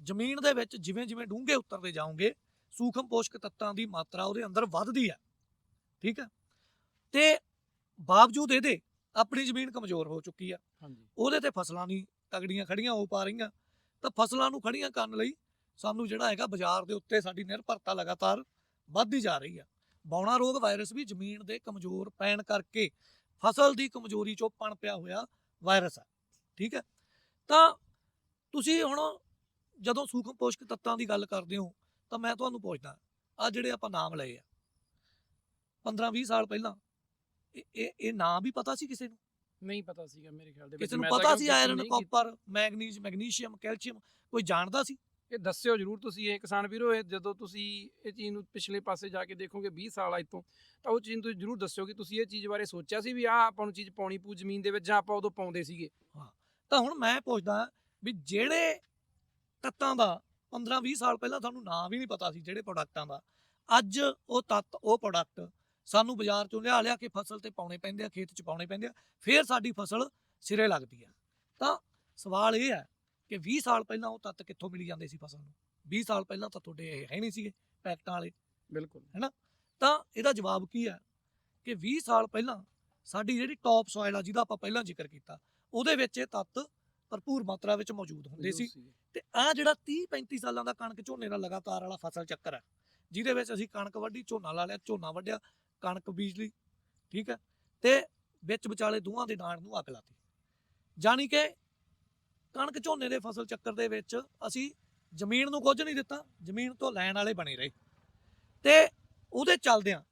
[SPEAKER 2] ਜ਼ਮੀਨ ਦੇ ਵਿੱਚ ਜਿਵੇਂ ਜਿਵੇਂ ਡੂੰਘੇ ਉਤਰਦੇ ਜਾਓਗੇ ਸੂਖਮ ਪੋਸ਼ਕ ਤੱਤਾਂ ਦੀ ਮਾਤਰਾ ਉਹਦੇ ਅੰਦਰ ਵੱਧਦੀ ਹੈ। ਠੀਕ ਹੈ? ਤੇ ਬਾਵਜੂਦ ਇਹਦੇ ਆਪਣੀ ਜ਼ਮੀਨ ਕਮਜ਼ੋਰ ਹੋ ਚੁੱਕੀ ਆ।
[SPEAKER 1] ਹਾਂਜੀ।
[SPEAKER 2] ਉਹਦੇ ਤੇ ਫਸਲਾਂ ਨਹੀਂ ਤਗੜੀਆਂ ਖੜੀਆਂ ਹੋ ਪਾ ਰਹੀਆਂ। ਤਾਂ ਫਸਲਾਂ ਨੂੰ ਖੜੀਆਂ ਕਰਨ ਲਈ ਸਾਨੂੰ ਜਿਹੜਾ ਹੈਗਾ ਬਾਜ਼ਾਰ ਦੇ ਉੱਤੇ ਸਾਡੀ ਨਿਰਭਰਤਾ ਲਗਾਤਾਰ ਵੱਧਦੀ ਜਾ ਰਹੀ ਆ। ਬੌਣਾ ਰੋਗ ਵਾਇਰਸ ਵੀ ਜ਼ਮੀਨ ਦੇ ਕਮਜ਼ੋਰ ਪੈਣ ਕਰਕੇ ਫਸਲ ਦੀ ਕਮਜ਼ੋਰੀ ਚੋਂ ਪਣਪਿਆ ਹੋਇਆ ਵਾਇਰਸ ਆ ਠੀਕ ਹੈ? ਤਾਂ ਤੁਸੀਂ ਹੁਣ ਜਦੋਂ ਸੂਖਮ ਪੋਸ਼ਕ ਤੱਤਾਂ ਦੀ ਗੱਲ ਕਰਦੇ ਹੋ ਤਾਂ ਮੈਂ ਤੁਹਾਨੂੰ ਪੁੱਛਦਾ ਆ ਜਿਹੜੇ ਆਪਾਂ ਨਾਮ ਲਏ ਆ 15 20 ਸਾਲ ਪਹਿਲਾਂ ਇਹ ਇਹ ਇਹ ਨਾਂ ਵੀ ਪਤਾ ਸੀ ਕਿਸੇ ਨੂੰ?
[SPEAKER 1] ਨਹੀਂ ਪਤਾ ਸੀਗਾ ਮੇਰੇ ਖਿਆਲ ਦੇ ਵਿੱਚ।
[SPEAKER 2] ਕਿਸੇ ਨੂੰ ਪਤਾ ਸੀ iron. Copper manganese magnesium calcium ਕੋਈ ਜਾਣਦਾ ਸੀ?
[SPEAKER 1] ਇਹ ਦੱਸਿਓ ਜਰੂਰ ਤੁਸੀਂ ਇਹ ਕਿਸਾਨ ਵੀਰੋ, ਇਹ ਜਦੋਂ ਤੁਸੀਂ ਇਹ ਚੀਜ਼ ਨੂੰ ਪਿਛਲੇ ਪਾਸੇ ਜਾ ਕੇ ਦੇਖੋਗੇ 20 ਸਾਲ ਅੱਜ ਤੋਂ ਤਾਂ ਉਹ ਚੀਜ਼ ਨੂੰ ਤੁਸੀਂ ਜਰੂਰ ਦੱਸਿਓ ਕਿ ਤੁਸੀਂ ਇਹ ਚੀਜ਼ ਬਾਰੇ ਸੋਚਿਆ ਸੀ ਵੀ ਆਹ ਆਪਾਂ ਨੂੰ ਚੀਜ਼ ਪਾਉਣੀ ਪੂ ਜ਼ਮੀਨ ਦੇ ਵਿੱਚ ਜਾਂ ਆਪਾਂ ਉਦੋਂ ਪਾਉਂਦੇ ਸੀਗੇ?
[SPEAKER 2] ਹਾਂ, ਤਾਂ ਹੁਣ ਮੈਂ ਪੁੱਛਦਾ ਵੀ ਜਿਹੜੇ ਤੱਤਾਂ ਦਾ 15 20 ਸਾਲ ਪਹਿਲਾਂ ਤੁਹਾਨੂੰ ਨਾਂ ਵੀ ਨਹੀਂ ਪਤਾ ਸੀ ਜਿਹੜੇ ਪ੍ਰੋਡਕਟਾਂ ਦਾ, ਅੱਜ ਉਹ ਤੱਤ, ਉਹ ਪ੍ਰੋਡਕਟ ਸਾਨੂੰ ਬਾਜ਼ਾਰ ਚੋਂ ਲਿਆ ਲਿਆ ਕੇ ਫਸਲ ਤੇ ਪਾਉਣੇ ਪੈਂਦੇ ਆ, ਖੇਤ 'ਚ ਪਾਉਣੇ ਪੈਂਦੇ ਆ, ਫਿਰ ਸਾਡੀ ਫਸਲ ਸਿਰੇ ਲੱਗਦੀ ਆ। ਤਾਂ ਸਵਾਲ ਇਹ ਹੈ ਕਿ 20 ਸਾਲ ਪਹਿਲਾਂ ਉਹ ਤੱਤ ਕਿੱਥੋਂ ਮਿਲੀ ਜਾਂਦੇ ਸੀ ਫਸਲ ਨੂੰ? 20 ਸਾਲ ਪਹਿਲਾਂ ਤਾਂ ਤੁਹਾਡੇ ਇਹ ਹੈ ਨਹੀਂ ਸੀਗੇ ਪੈਕਟਾਂ ਵਾਲੇ।
[SPEAKER 1] ਬਿਲਕੁਲ।
[SPEAKER 2] ਤਾਂ ਇਹਦਾ ਜਵਾਬ ਕੀ ਹੈ? ਕਿ 20 ਸਾਲ ਪਹਿਲਾਂ ਸਾਡੀ ਜਿਹੜੀ ਟੌਪ ਸੋਇਲ ਆ ਜਿਹਦਾ ਆਪਾਂ ਪਹਿਲਾਂ ਜ਼ਿਕਰ ਕੀਤਾ ਉਹਦੇ ਵਿੱਚ ਇਹ ਤੱਤ ਭਰਪੂਰ ਮਾਤਰਾ ਵਿੱਚ ਮੌਜੂਦ ਹੁੰਦੇ ਸੀ। ਤੇ ਆ ਜਿਹੜਾ 30 35 ਸਾਲਾਂ ਦਾ ਕਣਕ ਝੋਨੇ ਦਾ ਲਗਾਤਾਰ ਵਾਲਾ ਫਸਲ ਚੱਕਰ ਹੈ ਜਿਹਦੇ ਵਿੱਚ ਅਸੀਂ ਕਣਕ ਵੱਢੀ ਝੋਨਾ ਲਾ ਲਿਆ ਝੋਨਾ ਵੱਢਿਆ ਕਣਕ ਬੀਜ ਲਈ ਠੀਕ ਹੈ? ਤੇ ਵਿੱਚ ਵਿਚਾਲੇ ਦੋਹਾਂ ਦੇ ਨਾੜ ਨੂੰ ਅੱਗ ਲਾਤੀ। ਜਾਣੀ ਕਿ ਕਣਕ ਝੋਨੇ ਦੇ ਫਸਲ ਚੱਕਰ ਦੇ ਵਿੱਚ ਅਸੀਂ ਜ਼ਮੀਨ ਨੂੰ ਕੁਝ ਨਹੀਂ ਦਿੱਤਾ, ਜ਼ਮੀਨ ਤੋਂ ਲੈਣ ਵਾਲੇ ਬਣੇ ਰਹੇ। ਤੇ ਉਹਦੇ ਚੱਲਦਿਆਂ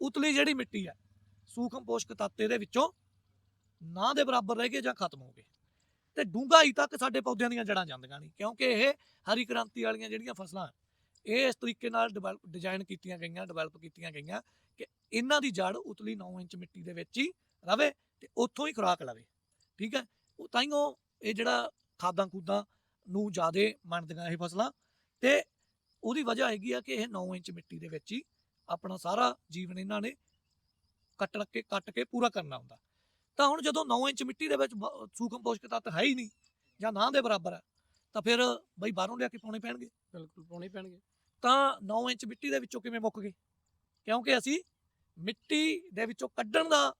[SPEAKER 2] ਉਤਲੀ ਜਿਹੜੀ ਮਿੱਟੀ ਹੈ, ਸੂਖਮ ਪੋਸ਼ਕ ਤੱਤ ਇਹਦੇ ਵਿੱਚੋਂ ਨਾ ਦੇ ਬਰਾਬਰ ਰਹਿ ਗਏ ਜਾਂ ਖਤਮ ਹੋ ਗਏ। ਤੇ ਡੂੰਘਾਈ ਤੱਕ ਸਾਡੇ ਪੌਦਿਆਂ ਦੀਆਂ ਜੜਾਂ ਜਾਂਦੀਆਂ ਨਹੀਂ, ਕਿਉਂਕਿ ਇਹ ਹਰੀ ਕ੍ਰਾਂਤੀ ਵਾਲੀਆਂ ਜਿਹੜੀਆਂ ਫਸਲਾਂ ਇਹ ਇਸ ਤਰੀਕੇ ਨਾਲ ਡਿਵੈਲਪ ਡਿਜ਼ਾਈਨ ਕੀਤੀਆਂ ਗਈਆਂ, ਡਿਵੈਲਪ ਕੀਤੀਆਂ ਗਈਆਂ ਕਿ ਇਹਨਾਂ ਦੀ ਜੜ ਉਤਲੀ 9 ਇੰਚ ਮਿੱਟੀ ਦੇ ਵਿੱਚ ਹੀ ਰਵੇ ਤੇ ਉੱਥੋਂ ਹੀ ਖੁਰਾਕ ਲਵੇ। ਠੀਕ ਹੈ? ਉਹ ਤਾਈਓ ਇਹ ਜਿਹੜਾ ਖਾਦਾਂ ਖੂਦਾਂ ਨੂੰ ਜ਼ਿਆਦੇ ਮੰਨਦੀਆਂ ਇਹ ਫਸਲਾਂ ਤੇ ਉਹਦੀ ਵਜ੍ਹਾ ਹੈਗੀ ਆ ਕਿ ਇਹ 9 ਇੰਚ ਮਿੱਟੀ ਦੇ ਵਿੱਚ ਹੀ ਆਪਣਾ ਸਾਰਾ ਜੀਵਨ ਇਹਨਾਂ ਨੇ ਕੱਟ ਕੇ ਕੱਟ ਕੇ ਪੂਰਾ ਕਰਨਾ ਹੁੰਦਾ। ਤਾਂ ਹੁਣ ਜਦੋਂ 9 ਇੰਚ ਮਿੱਟੀ ਦੇ ਵਿੱਚ ਸੂਖਮ ਪੋਸ਼ਕ ਤੱਤ ਹੈ ਹੀ ਨਹੀਂ ਜਾਂ ਨਾ ਦੇ ਬਰਾਬਰ ਹੈ ਤਾਂ ਫਿਰ ਬਈ ਬਾਹਰੋਂ ਲਿਆ ਕੇ ਪਾਉਣੇ ਪੈਣਗੇ।
[SPEAKER 1] ਬਿਲਕੁਲ ਪਾਉਣੇ ਪੈਣਗੇ।
[SPEAKER 2] ਤਾਂ 9 ਇੰਚ ਮਿੱਟੀ ਦੇ ਵਿੱਚੋਂ ਕਿਵੇਂ ਮੁੱਕ ਗਏ? ਕਿਉਂਕਿ ਅਸੀਂ ਮਿੱਟੀ ਦੇ ਵਿੱਚੋਂ ਕੱਢਣ ਦਾ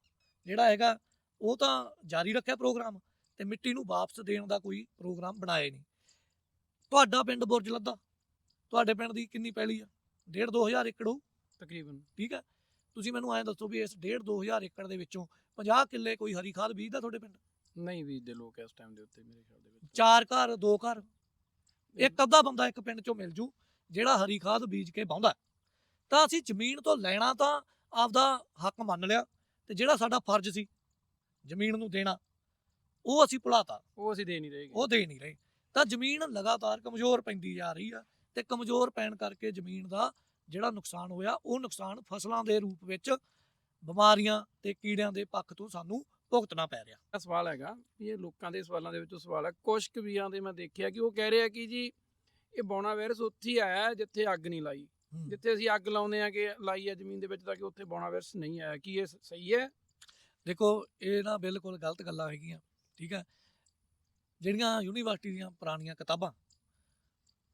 [SPEAKER 2] ਜਿਹੜਾ ਹੈਗਾ ਉਹ ਤਾਂ ਜਾਰੀ ਰੱਖਿਆ ਪ੍ਰੋਗਰਾਮ। ਤੇ ਮਿੱਟੀ ਨੂੰ ਵਾਪਸ ਦੇਣ ਦਾ ਕੋਈ ਪ੍ਰੋਗਰਾਮ ਬਣਾਇਆ ਹੀ ਨਹੀਂ। ਤੁਹਾਡਾ ਪਿੰਡ ਬੁਰਜ ਲੱਦਾ। ਤੁਹਾਡੇ ਪਿੰਡ ਦੀ ਕਿੰਨੀ ਪੈਲੀ ਆ? 1.5 2000 ਏਕੜ ਹੋਊ।
[SPEAKER 1] ਤਕਰੀਬਨ।
[SPEAKER 2] ਠੀਕ ਹੈ ਤੁਸੀਂ ਮੈਨੂੰ ਐਂ ਦੱਸੋ ਵੀ ਇਸ 1.5 2000 ਏਕੜ ਦੇ ਵਿੱਚੋਂ 50 ਕਿੱਲੇ ਕੋਈ ਹਰੀ ਖਾਦ ਬੀਜਦਾ ਤੁਹਾਡੇ ਪਿੰਡ?
[SPEAKER 1] ਨਹੀਂ ਬੀਜਦੇ ਲੋਕ ਇਸ ਟਾਈਮ ਦੇ ਉੱਤੇ ਮੇਰੇ ਖਿਆਲ ਦੇ ਵਿੱਚ।
[SPEAKER 2] ਚਾਰ ਘਰ ਦੋ ਘਰ। ਇੱਕ ਅੱਧਾ ਬੰਦਾ ਇੱਕ ਪਿੰਡ ਚੋਂ ਮਿਲ ਜੂ ਜਿਹੜਾ ਹਰੀ ਖਾਦ ਬੀਜ ਕੇ ਬਾਉਂਦਾ ਤਾਂ ਅਸੀਂ ਜ਼ਮੀਨ ਤੋਂ ਲੈਣਾ ਤਾਂ ਆਪਦਾ ਹੱਕ ਮੰਨ ਲਿਆ ਤੇ ਜਿਹੜਾ ਸਾਡਾ ਫਰਜ਼ ਸੀ ਜ਼ਮੀਨ ਨੂੰ ਦੇਣਾ। ਉਹ ਅਸੀਂ ਭੁਲਾਤਾ।
[SPEAKER 1] ਉਹ ਅਸੀਂ ਦੇ ਨਹੀਂ ਰਹੇਗੇ
[SPEAKER 2] ਉਹ ਦੇ ਨਹੀਂ ਰਹੇ। ਤਾਂ ਜ਼ਮੀਨ ਲਗਾਤਾਰ ਕਮਜ਼ੋਰ ਪੈਂਦੀ ਜਾ ਰਹੀ ਆ ਤੇ ਕਮਜ਼ੋਰ ਪੈਣ ਕਰਕੇ ਜ਼ਮੀਨ ਦਾ ਜਿਹੜਾ ਨੁਕਸਾਨ ਹੋਇਆ ਉਹ ਨੁਕਸਾਨ ਫਸਲਾਂ ਦੇ ਰੂਪ ਵਿੱਚ ਬਿਮਾਰੀਆਂ ਤੇ ਕੀੜਿਆਂ ਦੇ ਪੱਖ ਤੋਂ ਸਾਨੂੰ ਭੁਗਤਣਾ ਪੈ ਰਿਹਾ।
[SPEAKER 1] ਇਹ ਸਵਾਲ ਹੈਗਾ ਵੀ ਇਹ ਲੋਕਾਂ ਦੇ ਸਵਾਲਾਂ ਦੇ ਵਿੱਚੋਂ ਸਵਾਲ ਹੈ ਕੁਝ ਕੁ ਵੀਰਾਂ ਦੇ ਮੈਂ ਦੇਖਿਆ ਕਿ ਉਹ ਕਹਿ ਰਹੇ ਆ ਕਿ ਜੀ ਇਹ ਬੌਣਾ ਵਾਇਰਸ ਉੱਥੇ ਹੀ ਆਇਆ ਜਿੱਥੇ ਅੱਗ ਨਹੀਂ ਲਾਈ। ਜਿੱਥੇ ਅਸੀਂ ਅੱਗ ਲਾਉਂਦੇ ਆ ਕਿ ਲਾਈ ਹੈ ਜ਼ਮੀਨ ਦੇ ਵਿੱਚ ਤਾਂ ਕਿ ਉੱਥੇ ਬੌਣਾ ਵਾਇਰਸ ਨਹੀਂ ਆਇਆ। ਕੀ ਇਹ ਸਹੀ ਹੈ?
[SPEAKER 2] ਦੇਖੋ ਇਹ ਨਾ ਬਿਲਕੁਲ ਗਲਤ ਗੱਲਾਂ ਹੈਗੀਆਂ। ਠੀਕ ਹੈ? ਜਿਹੜੀਆਂ ਯੂਨੀਵਰਸਿਟੀ ਦੀਆਂ ਪੁਰਾਣੀਆਂ ਕਿਤਾਬਾਂ,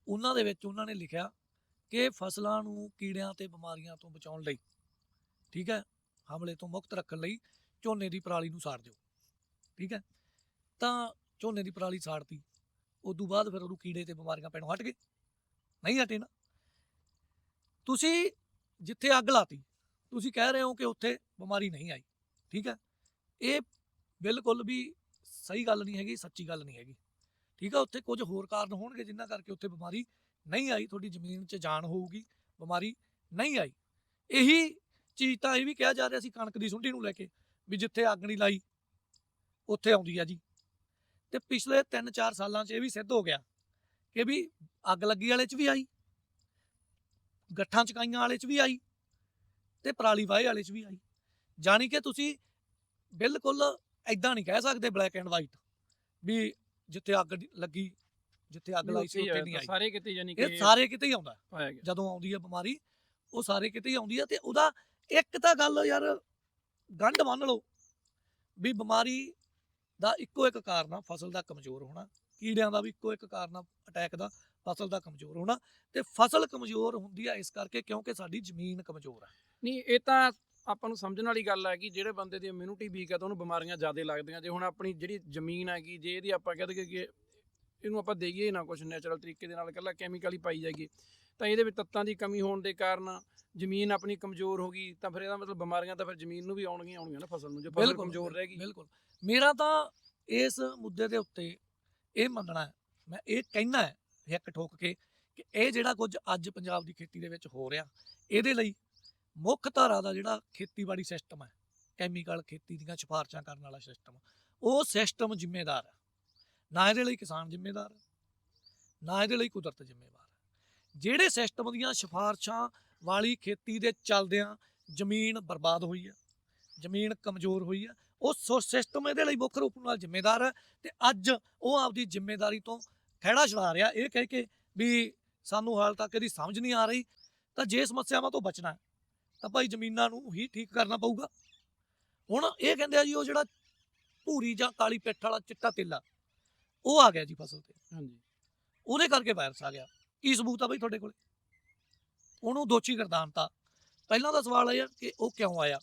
[SPEAKER 2] ਉਹਨਾਂ ਦੇ ਵਿੱਚ ਉਹਨਾਂ ਨੇ ਲਿਖਿਆ ਕਿ ਫਸਲਾਂ ਨੂੰ ਕੀੜਿਆਂ ਤੇ ਬਿਮਾਰੀਆਂ ਤੋਂ ਬਚਾਉਣ ਲਈ, ਠੀਕ ਹੈ? ਹਮਲੇ ਤੋਂ ਮੁਕਤ ਰੱਖਣ ਲਈ ਝੋਨੇ ਦੀ ਪਰਾਲੀ ਨੂੰ ਸਾੜ ਦਿਓ, ਠੀਕ ਹੈ? ਤਾਂ ਝੋਨੇ ਦੀ ਪਰਾਲੀ ਸਾੜਤੀ ਉਸ ਤੋਂ ਬਾਅਦ ਫਿਰ ਉਹਨੂੰ ਕੀੜੇ ਤੇ ਬਿਮਾਰੀਆਂ ਪੈਣੋਂ ਹਟ ਗਏ, ਨਹੀਂ ਹਟੇ ਨਾ। ਤੁਸੀਂ ਜਿੱਥੇ ਅੱਗ ਲਾਤੀ, ਤੁਸੀਂ ਕਹਿ ਰਹੇ ਹੋ ਕਿ ਉੱਥੇ ਬਿਮਾਰੀ ਨਹੀਂ ਆਈ, ਠੀਕ ਹੈ? ਇਹ ਬਿਲਕੁਲ ਵੀ ਸਹੀ ਗੱਲ ਨਹੀਂ ਹੈਗੀ, ਸੱਚੀ ਗੱਲ ਨਹੀਂ ਹੈਗੀ। ਠੀਕ ਆ, ਉੱਥੇ ਕੁਝ ਹੋਰ ਕਾਰਨ ਹੋਣਗੇ ਜਿਨ੍ਹਾਂ ਕਰਕੇ ਉੱਥੇ ਬਿਮਾਰੀ ਨਹੀਂ ਆਈ, ਤੁਹਾਡੀ ਜ਼ਮੀਨ 'ਚ ਜਾਨ ਹੋਊਗੀ, ਬਿਮਾਰੀ ਨਹੀਂ ਆਈ। ਇਹੀ ਚੀਜ਼ ਤਾਂ ਇਹ ਵੀ ਕਿਹਾ ਜਾ ਰਿਹਾ ਸੀ ਕਣਕ ਦੀ ਸੁੰਡੀ ਨੂੰ ਲੈ ਕੇ, ਵੀ ਜਿੱਥੇ ਅੱਗ ਨਹੀਂ ਲਾਈ, ਉੱਥੇ ਆਉਂਦੀ ਆ ਜੀ। ਤੇ ਪਿਛਲੇ 3-4 ਸਾਲਾਂ 'ਚ ਇਹ ਵੀ ਸਿੱਧ ਹੋ ਗਿਆ ਕਿ ਵੀ ਅੱਗ ਲੱਗੀ ਵਾਲੇ 'ਚ ਵੀ ਆਈ, ਗੱਠਾਂ ਚਕਾਈਆਂ ਵਾਲੇ 'ਚ ਵੀ ਆਈ ਤੇ ਪਰਾਲੀ ਵਾਹੇ ਵਾਲੇ 'ਚ ਵੀ ਆਈ। ਜਾਣੀ ਕਿ ਤੁਸੀਂ ਬਿਲਕੁਲ ਐਦਾਂ ਨਹੀਂ ਕਹਿ ਸਕਦੇ ਬਲੈਕ ਐਂਡ ਵਾਈਟ ਵੀ ਜਿੱਥੇ ਅੱਗ ਲੱਗੀ ਜਿੱਥੇ ਅੱਗ ਲਾਈ ਸੀ
[SPEAKER 1] ਉੱਥੇ
[SPEAKER 2] ਨਹੀਂ ਆਈ।
[SPEAKER 1] ਸਾਰੇ ਕਿਤੇ ਯਾਨੀ ਕਿ
[SPEAKER 2] ਇਹ ਸਾਰੇ ਕਿਤੇ ਹੀ ਆਉਂਦਾ। ਜਦੋਂ ਆਉਂਦੀ ਹੈ ਬਿਮਾਰੀ ਉਹ ਸਾਰੇ ਕਿਤੇ ਹੀ ਆਉਂਦੀ ਹੈ ਤੇ ਉਹਦਾ ਇੱਕ ਤਾਂ ਗੱਲ ਯਾਰ ਗੰਢ ਮੰਨ ਲਓ ਵੀ ਬਿਮਾਰੀ ਦਾ ਇੱਕੋ ਇੱਕ ਕਾਰਨ ਆ ਫਸਲ ਦਾ ਕਮਜ਼ੋਰ ਹੋਣਾ। ਕੀੜਿਆਂ ਦਾ ਵੀ ਇੱਕੋ ਇੱਕ ਕਾਰਨ ਆ ਅਟੈਕ ਦਾ ਫਸਲ ਦਾ ਕਮਜ਼ੋਰ ਹੋਣਾ। ਤੇ ਫਸਲ ਕਮਜ਼ੋਰ ਹੁੰਦੀ ਆ ਇਸ ਕਰਕੇ ਕਿਉਂਕਿ ਸਾਡੀ ਜ਼ਮੀਨ ਕਮਜ਼ੋਰ ਆ।
[SPEAKER 1] ਨਹੀਂ ਇਹ ਤਾਂ ਆਪਾਂ ਨੂੰ ਸਮਝਣ ਵਾਲੀ ਗੱਲ ਹੈ ਕਿ ਜਿਹੜੇ ਬੰਦੇ ਦੀ ਇਮਿਊਨਿਟੀ ਵੀਕ ਹੈ ਤਾਂ ਉਹਨੂੰ ਬਿਮਾਰੀਆਂ ਜ਼ਿਆਦਾ ਲੱਗਦੀਆਂ। ਜੇ ਹੁਣ ਆਪਣੀ ਜਿਹੜੀ ਜ਼ਮੀਨ ਹੈਗੀ ਜੇ ਇਹਦੀ ਆਪਾਂ ਕਹਿ ਦਈਏ ਕਿ ਇਹਨੂੰ ਆਪਾਂ ਦੇਈਏ ਨਾ ਕੁਝ ਨੈਚੁਰਲ ਤਰੀਕੇ ਦੇ ਨਾਲ ਇਕੱਲਾ ਕੈਮੀਕਲ ਹੀ ਪਾਈ ਜਾਈਏ ਤਾਂ ਇਹਦੇ ਵਿੱਚ ਤੱਤਾਂ ਦੀ ਕਮੀ ਹੋਣ ਦੇ ਕਾਰਨ ਜ਼ਮੀਨ ਆਪਣੀ ਕਮਜ਼ੋਰ ਹੋ ਗਈ ਤਾਂ ਫਿਰ ਇਹਦਾ ਮਤਲਬ ਬਿਮਾਰੀਆਂ ਤਾਂ ਫਿਰ ਜ਼ਮੀਨ ਨੂੰ ਵੀ ਆਉਣਗੀਆਂ ਆਉਣਗੀਆਂ ਨਾ ਫਸਲ ਨੂੰ ਜੇ ਫਸਲ
[SPEAKER 2] ਬਿਲਕੁਲ,
[SPEAKER 1] ਕਮਜ਼ੋਰ ਰਹਿ ਗਈ।
[SPEAKER 2] ਬਿਲਕੁਲ। ਮੇਰਾ ਤਾਂ ਇਸ ਮੁੱਦੇ ਦੇ ਉੱਤੇ ਇਹ ਮੰਨਣਾ ਹੈ ਮੈਂ ਇਹ ਕਹਿਣਾ ਹੈ ਇੱਕ ਠੋਕ ਕੇ ਕਿ ਇਹ ਜਿਹੜਾ ਕੁਝ ਅੱਜ ਪੰਜਾਬ ਦੀ ਖੇਤੀ ਦੇ ਵਿੱਚ ਹੋ ਰਿਹਾ ਇਹਦੇ ਲਈ ਮੁੱਖ ਧਾਰਾ ਦਾ ਜਿਹੜਾ ਖੇਤੀਬਾੜੀ ਸਿਸਟਮ ਹੈ ਕੈਮੀਕਲ ਖੇਤੀ ਦੀਆਂ ਸਿਫਾਰਸ਼ਾਂ ਕਰਨ ਵਾਲਾ ਸਿਸਟਮ ਉਹ ਸਿਸਟਮ ਜ਼ਿੰਮੇਦਾਰ ਹੈ। ਨਾ ਇਹਦੇ ਲਈ ਕਿਸਾਨ ਜ਼ਿੰਮੇਦਾਰ ਹੈ, ਨਾ ਇਹਦੇ ਲਈ ਕੁਦਰਤ ਜ਼ਿੰਮੇਵਾਰ ਹੈ। ਜਿਹੜੇ ਸਿਸਟਮ ਦੀਆਂ ਸਿਫਾਰਸ਼ਾਂ ਵਾਲੀ ਖੇਤੀ ਦੇ ਚੱਲਦਿਆਂ ਜ਼ਮੀਨ ਬਰਬਾਦ ਹੋਈ ਹੈ, ਜ਼ਮੀਨ ਕਮਜ਼ੋਰ ਹੋਈ ਹੈ, ਉਹ ਸਿਸਟਮ ਇਹਦੇ ਲਈ ਮੁੱਖ ਰੂਪ ਨਾਲ ਜ਼ਿੰਮੇਦਾਰ ਹੈ ਤੇ ਅੱਜ ਉਹ ਆਪਦੀ ਜ਼ਿੰਮੇਵਾਰੀ ਤੋਂ ਖਹਿੜਾ ਛੁਡਾ ਰਿਹਾ। ਇਹ ਕਹਿ ਕੇ ਵੀ ਸਾਨੂੰ ਹਾਲ ਤੱਕ ਇਹਦੀ ਸਮਝ ਨਹੀਂ ਆ ਰਹੀ, ਤਾਂ ਜੇ ਸਮੱਸਿਆਵਾਂ ਤੋਂ ਬਚਣਾ ਤਾਂ ਭਾਈ ਜ਼ਮੀਨਾਂ ਨੂੰ ਹੀ ਠੀਕ ਕਰਨਾ ਪਊਗਾ। ਹੁਣ ਇਹ ਕਹਿੰਦੇ ਆ ਜੀ ਉਹ ਜਿਹੜਾ ਭੂਰੀ ਜਾਂ ਕਾਲੀ ਪਿੱਠ ਵਾਲਾ ਚਿੱਟਾ ਤੇਲਾ ਉਹ ਆ ਗਿਆ ਜੀ ਫਸਲ ਤੇ।
[SPEAKER 1] ਹਾਂਜੀ।
[SPEAKER 2] ਉਹਦੇ ਕਰਕੇ ਵਾਇਰਸ ਆ ਗਿਆ। ਕੀ ਸਬੂਤ ਆ ਬਈ ਤੁਹਾਡੇ ਕੋਲੇ? ਉਹਨੂੰ ਦੋਸ਼ੀ ਗਰਦਾਨਤਾ ਪਹਿਲਾਂ ਦਾ ਸਵਾਲ ਇਹ ਆ ਕਿ ਉਹ ਕਿਉਂ ਆਇਆ?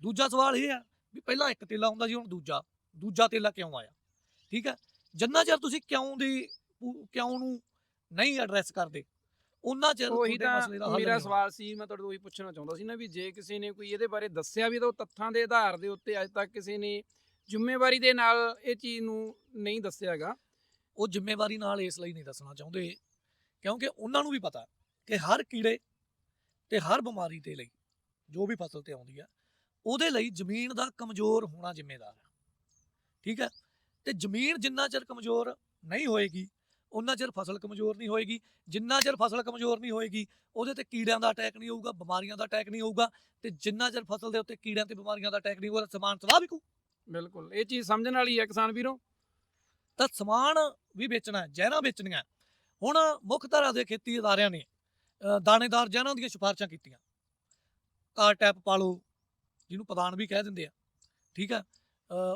[SPEAKER 2] ਦੂਜਾ ਸਵਾਲ ਇਹ ਆ ਵੀ ਪਹਿਲਾਂ ਇੱਕ ਤੇਲਾ ਹੁੰਦਾ ਸੀ ਹੁਣ ਦੂਜਾ। ਦੂਜਾ ਤੇਲਾ ਕਿਉਂ ਆਇਆ? ਠੀਕ ਹੈ ਜਿੰਨਾ ਚਿਰ ਤੁਸੀਂ ਕਿਉਂ ਦੀ ਕਿਉਂ ਨੂੰ ਨਹੀਂ ਐਡਰੈਸ ਕਰਦੇ ਉਹਨਾਂ ਚਿਰ
[SPEAKER 1] ਉਹੀ
[SPEAKER 2] ਤੁਹਾਡੇ ਮਸਲੇ ਦਾ
[SPEAKER 1] ਤਾਂ
[SPEAKER 2] ਹੱਲ
[SPEAKER 1] ਮੇਰਾ
[SPEAKER 2] ਨਹੀਂ ਹੋਣਾ।
[SPEAKER 1] ਸਵਾਲ ਸੀ ਮੈਂ ਤੁਹਾਡੇ ਤੋਂ ਉਹੀ ਪੁੱਛਣਾ ਚਾਹੁੰਦਾ ਸੀ ਨਾ ਵੀ ਜੇ ਕਿਸੇ ਨੇ ਕੋਈ ਇਹਦੇ ਬਾਰੇ ਦੱਸਿਆ ਵੀ ਤਾਂ ਉਹ ਤੱਥਾਂ ਦੇ ਆਧਾਰ ਦੇ ਉੱਤੇ ਅੱਜ ਤੱਕ ਕਿਸੇ ਨੇ ਜ਼ਿੰਮੇਵਾਰੀ ਦੇ ਨਾਲ ਇਹ ਚੀਜ਼ ਨੂੰ ਨਹੀਂ ਦੱਸਿਆਗਾ
[SPEAKER 2] ਉਹ ਜ਼ਿੰਮੇਵਾਰੀ ਨਾਲ ਇਸ ਲਈ ਨਹੀਂ ਦੱਸਣਾ ਚਾਹੁੰਦੇ ਕਿਉਂਕਿ ਉਹਨਾਂ ਨੂੰ ਵੀ ਪਤਾ ਕਿ ਹਰ ਕੀੜੇ ਤੇ ਹਰ ਬਿਮਾਰੀ ਦੇ ਲਈ ਜੋ ਵੀ ਫਸਲ ਤੇ ਆਉਂਦੀ ਆ ਉਹਦੇ ਲਈ ਜ਼ਮੀਨ ਦਾ ਕਮਜ਼ੋਰ ਹੋਣਾ ਜ਼ਿੰਮੇਦਾਰ ਹੈ ਠੀਕ ਹੈ? ਤੇ ਜ਼ਮੀਨ ਜਿੰਨਾ ਚਿਰ ਕਮਜ਼ੋਰ ਨਹੀਂ ਹੋਏਗੀ ਉਹਨਾਂ ਚਿਰ ਫਸਲ ਕਮਜ਼ੋਰ ਨਹੀਂ ਹੋਏਗੀ ਜਿੰਨਾ ਚਿਰ ਫਸਲ ਕਮਜ਼ੋਰ ਨਹੀਂ ਹੋਏਗੀ ਉਹਦੇ ਤੇ ਕੀੜਿਆਂ ਦਾ ਅਟੈਕ ਨਹੀਂ ਹੋਊਗਾ ਬਿਮਾਰੀਆਂ ਦਾ ਅਟੈਕ ਨਹੀਂ ਹੋਊਗਾ ਤੇ ਜਿੰਨਾ ਚਿਰ ਫਸਲ ਦੇ ਉੱਤੇ ਕੀੜਿਆਂ ਤੇ ਬਿਮਾਰੀਆਂ ਦਾ ਅਟੈਕ ਨਹੀਂ ਹੋਊਗਾ ਸਮਾਨ ਸਲਾਹ ਵਿਕੂ।
[SPEAKER 1] ਬਿਲਕੁਲ ਇਹ ਚੀਜ਼ ਸਮਝਣ ਵਾਲੀ ਹੈ ਕਿਸਾਨ ਵੀਰੋ।
[SPEAKER 2] ਤਾਂ ਸਮਾਨ ਵੀ ਵੇਚਣਾ ਜ਼ਹਿਰਾਂ ਵੇਚਣੀਆਂ। ਹੁਣ ਮੁੱਖ ਧਾਰਾ ਦੇ ਖੇਤੀ ਅਦਾਰਿਆਂ ਨੇ ਦਾਣੇਦਾਰ ਜ਼ਹਿਰਾਂ ਦੀਆਂ ਸਿਫਾਰਸ਼ਾਂ ਕੀਤੀਆਂ। ਕਾਰ ਟੈਪ ਪਾ ਲਓ ਜਿਹਨੂੰ ਪ੍ਰਧਾਨ ਵੀ ਕਹਿ ਦਿੰਦੇ ਆ ਠੀਕ ਅ,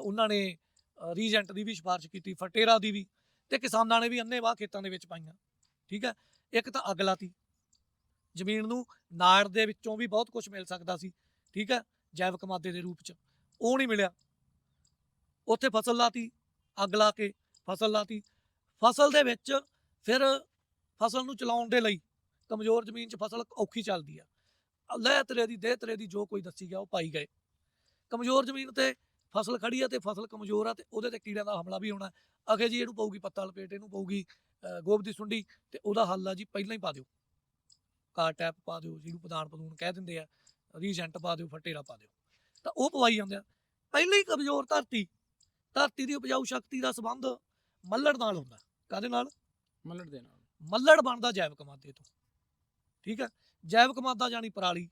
[SPEAKER 2] ਉਹਨਾਂ ਨੇ ਰੀਜੈਂਟ ਦੀ ਵੀ ਸਿਫਾਰਿਸ਼ ਕੀਤੀ ਫਟੇਰਾ ਦੀ ਵੀ। ਤੇ ਕਿਸਾਨਾਂ ਨੇ ਵੀ ਅੰਨੇਵਾਹ ਖੇਤਾਂ ਦੇ ਵਿੱਚ ਪਾਈਆਂ। ਠੀਕ ਹੈ? ਇੱਕ ਤਾਂ ਅੱਗ ਲਾਤੀ। ਜ਼ਮੀਨ ਨੂੰ ਨਾੜ ਦੇ ਵਿੱਚੋਂ ਵੀ ਬਹੁਤ ਕੁਝ ਮਿਲ ਸਕਦਾ ਸੀ। ਠੀਕ ਹੈ? ਜੈਵਿਕ ਮਾਦੇ ਦੇ ਰੂਪ ਚ। ਉਹ ਨਹੀਂ ਮਿਲਿਆ। ਉੱਥੇ ਫਸਲ ਲਾਤੀ, ਅੱਗ ਲਾ ਕੇ ਫਸਲ ਲਾਤੀ। ਫਸਲ ਦੇ ਵਿੱਚ ਫਿਰ ਫਸਲ ਨੂੰ ਚਲਾਉਣ ਦੇ ਲਈ ਕਮਜ਼ੋਰ ਜ਼ਮੀਨ 'ਚ ਫਸਲ ਔਖੀ ਚੱਲਦੀ ਆ। ਲੈ ਤਰੇ ਦੀ, ਦੇ ਤਰੇ ਦੀ ਜੋ ਕੋਈ ਦੱਸੀ ਗਿਆ ਉਹ ਪਾਈ ਗਏ। ਕਮਜ਼ੋਰ ਜ਼ਮੀਨ ਤੇ ਫਸਲ ਖੜੀ ਆ ਤੇ ਫਸਲ ਕਮਜ਼ੋਰ ਆ ਤੇ ਉਹਦੇ ਤੇ ਕੀੜਿਆਂ ਦਾ ਹਮਲਾ ਵੀ ਹੋਣਾ। ਅਖੇ ਜੀ ਇਹਨੂੰ ਪਊਗੀ ਪੱਤਾ ਲਪੇਟ ਇਹਨੂੰ ਪਊਗੀ ਗੋਬ ਦੀ ਸੁੰਡੀ ਤੇ ਉਹਦਾ ਹੱਲ ਆ ਜੀ ਪਹਿਲਾਂ ਹੀ ਪਾ ਦਿਓ। ਕਾਰ ਟੈਪ ਪਾ ਦਿਓ ਜਿਹਨੂੰ ਪ੍ਰਧਾਨ ਪ੍ਰਧੂਨ ਕਹਿ ਦਿੰਦੇ ਆ ਰੀਜੈਂਟ ਪਾ ਦਿਓ ਫਟੇਰਾ ਪਾ ਦਿਓ। ਤਾਂ ਉਹ ਪਵਾਈ ਜਾਂਦੇ ਆ। ਪਹਿਲਾਂ ਹੀ ਕਮਜ਼ੋਰ ਧਰਤੀ ਧਰਤੀ ਦੀ ਉਪਜਾਊ ਸ਼ਕਤੀ ਦਾ ਸੰਬੰਧ ਮੱਲੜ ਨਾਲ ਹੁੰਦਾ। ਕਾਦੇ ਨਾਲ?
[SPEAKER 1] ਮੱਲੜ ਦੇ ਨਾਲ।
[SPEAKER 2] ਮੱਲੜ ਬਣਦਾ ਜੈਵਿਕ ਮਾਦੇ ਤੋਂ। ਠੀਕ ਹੈ ਜੈਵਿਕ ਮਾਦਾ ਜਾਨੀ ਪਰਾਲੀ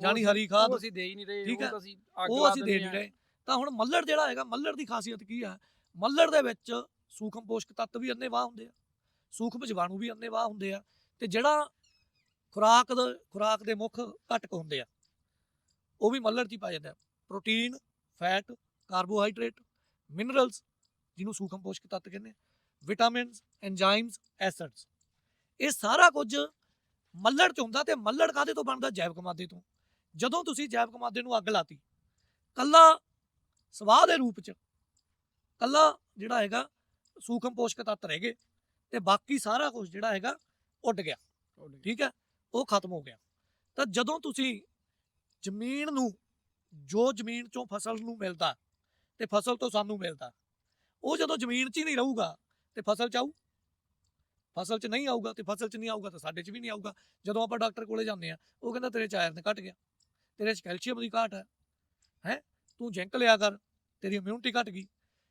[SPEAKER 2] ਜਾਨੀ ਹਰੀ ਖਾਦ।
[SPEAKER 1] ਅਸੀਂ ਦੇ ਹੀ ਨਹੀਂ ਰਹੇ ਉਹ ਅਸੀਂ ਅੱਗ
[SPEAKER 2] ਉਹ ਅਸੀਂ ਦੇ ਨਹੀਂ। ਰਹੇ। ਤਾਂ ਹੁਣ ਮੱਲੜ ਜਿਹੜਾ ਹੈਗਾ, ਮੱਲੜ ਦੀ ਖਾਸੀਅਤ ਕੀ ਹੈ ਮੱਲੜ ਦੇ ਵਿੱਚ ਸੂਖਮ ਪੋਸ਼ਕ ਤੱਤ ਵੀ ਅੰਨੇਵਾਹ ਹੁੰਦੇ ਆ, ਸੂਖਮ ਜੀਵਾਣੂ ਵੀ ਅੰਨੇਵਾਹ ਹੁੰਦੇ ਆ ਤੇ ਜਿਹੜਾ ਖੁਰਾਕ ਦਾ, ਖੁਰਾਕ ਦੇ ਮੁੱਖ ਘਟਕ ਹੁੰਦੇ ਆ, ਉਹ ਵੀ ਮੱਲੜ 'ਚ ਹੀ ਪਾਇਆ ਜਾਂਦਾ ਪ੍ਰੋਟੀਨ, ਫੈਟ, ਕਾਰਬੋਹਾਈਡਰੇਟ, ਮਿਨਰਲਸ, ਜਿਹਨੂੰ ਸੂਖਮ ਪੋਸ਼ਕ ਤੱਤ ਕਹਿੰਦੇ ਵਿਟਾਮਿਨਸ ਐਂਜ਼ਾਈਮਸ ਐਸਿਡਸ। ਇਹ ਸਾਰਾ ਕੁਝ ਮੱਲੜ 'ਚ ਹੁੰਦਾ ਤੇ ਮੱਲੜ ਕਾਦੇ ਤੋਂ ਬਣਦਾ? ਜੈਵਿਕ ਮਾਦੇ ਤੋਂ। ਜਦੋਂ ਤੁਸੀਂ ਜੈਵਿਕ ਮਾਦੇ ਨੂੰ ਅੱਗ ਲਾਤੀ, ਕੱਲਾ ਸਵਾਹ ਦੇ ਰੂਪ 'ਚ ਕੱਲਾ ਜਿਹੜਾ ਹੈਗਾ ਸੂਖਮ ਪੋਸ਼ਕ ਤੱਤ ਰਹਿ ਗਏ ਤੇ ਬਾਕੀ ਸਾਰਾ ਕੁਝ ਜਿਹੜਾ ਹੈਗਾ ਉੱਡ ਗਿਆ। ਠੀਕ ਹੈ? ਉਹ ਖਤਮ ਹੋ ਗਿਆ। ਤਾਂ ਜਦੋਂ ਤੁਸੀਂ ਜ਼ਮੀਨ ਨੂੰ ਜੋ ਜ਼ਮੀਨ ਚੋਂ ਫਸਲ ਨੂੰ ਮਿਲਦਾ ਤੇ ਫਸਲ ਤੋਂ ਸਾਨੂੰ ਮਿਲਦਾ ਉਹ ਜਦੋਂ ਜ਼ਮੀਨ 'ਚ ਹੀ ਨਹੀਂ ਰਹੂਗਾ ਤੇ ਫਸਲ 'ਚ ਆਊ। ਫਸਲ 'ਚ ਨਹੀਂ ਆਊਗਾ ਤੇ ਫਸਲ 'ਚ ਨਹੀਂ ਆਊਗਾ ਤਾਂ ਸਾਡੇ 'ਚ ਵੀ ਨਹੀਂ ਆਊਗਾ। ਜਦੋਂ ਆਪਾਂ ਡਾਕਟਰ ਕੋਲੇ ਜਾਂਦੇ ਆ ਉਹ ਕਹਿੰਦਾ ਤੇਰੇ 'ਚ ਆਇਰਨ ਘਟ ਗਿਆ ਤੇਰੇ 'ਚ ਕੈਲਸ਼ੀਅਮ ਦੀ ਘਾਟ ਹੈ ਹੈ? ਤੂੰ ਜ਼ਿੰਕ ਲਿਆ ਕਰ ਤੇਰੀ ਇਮਿਊਨਿਟੀ ਘਟ ਗਈ।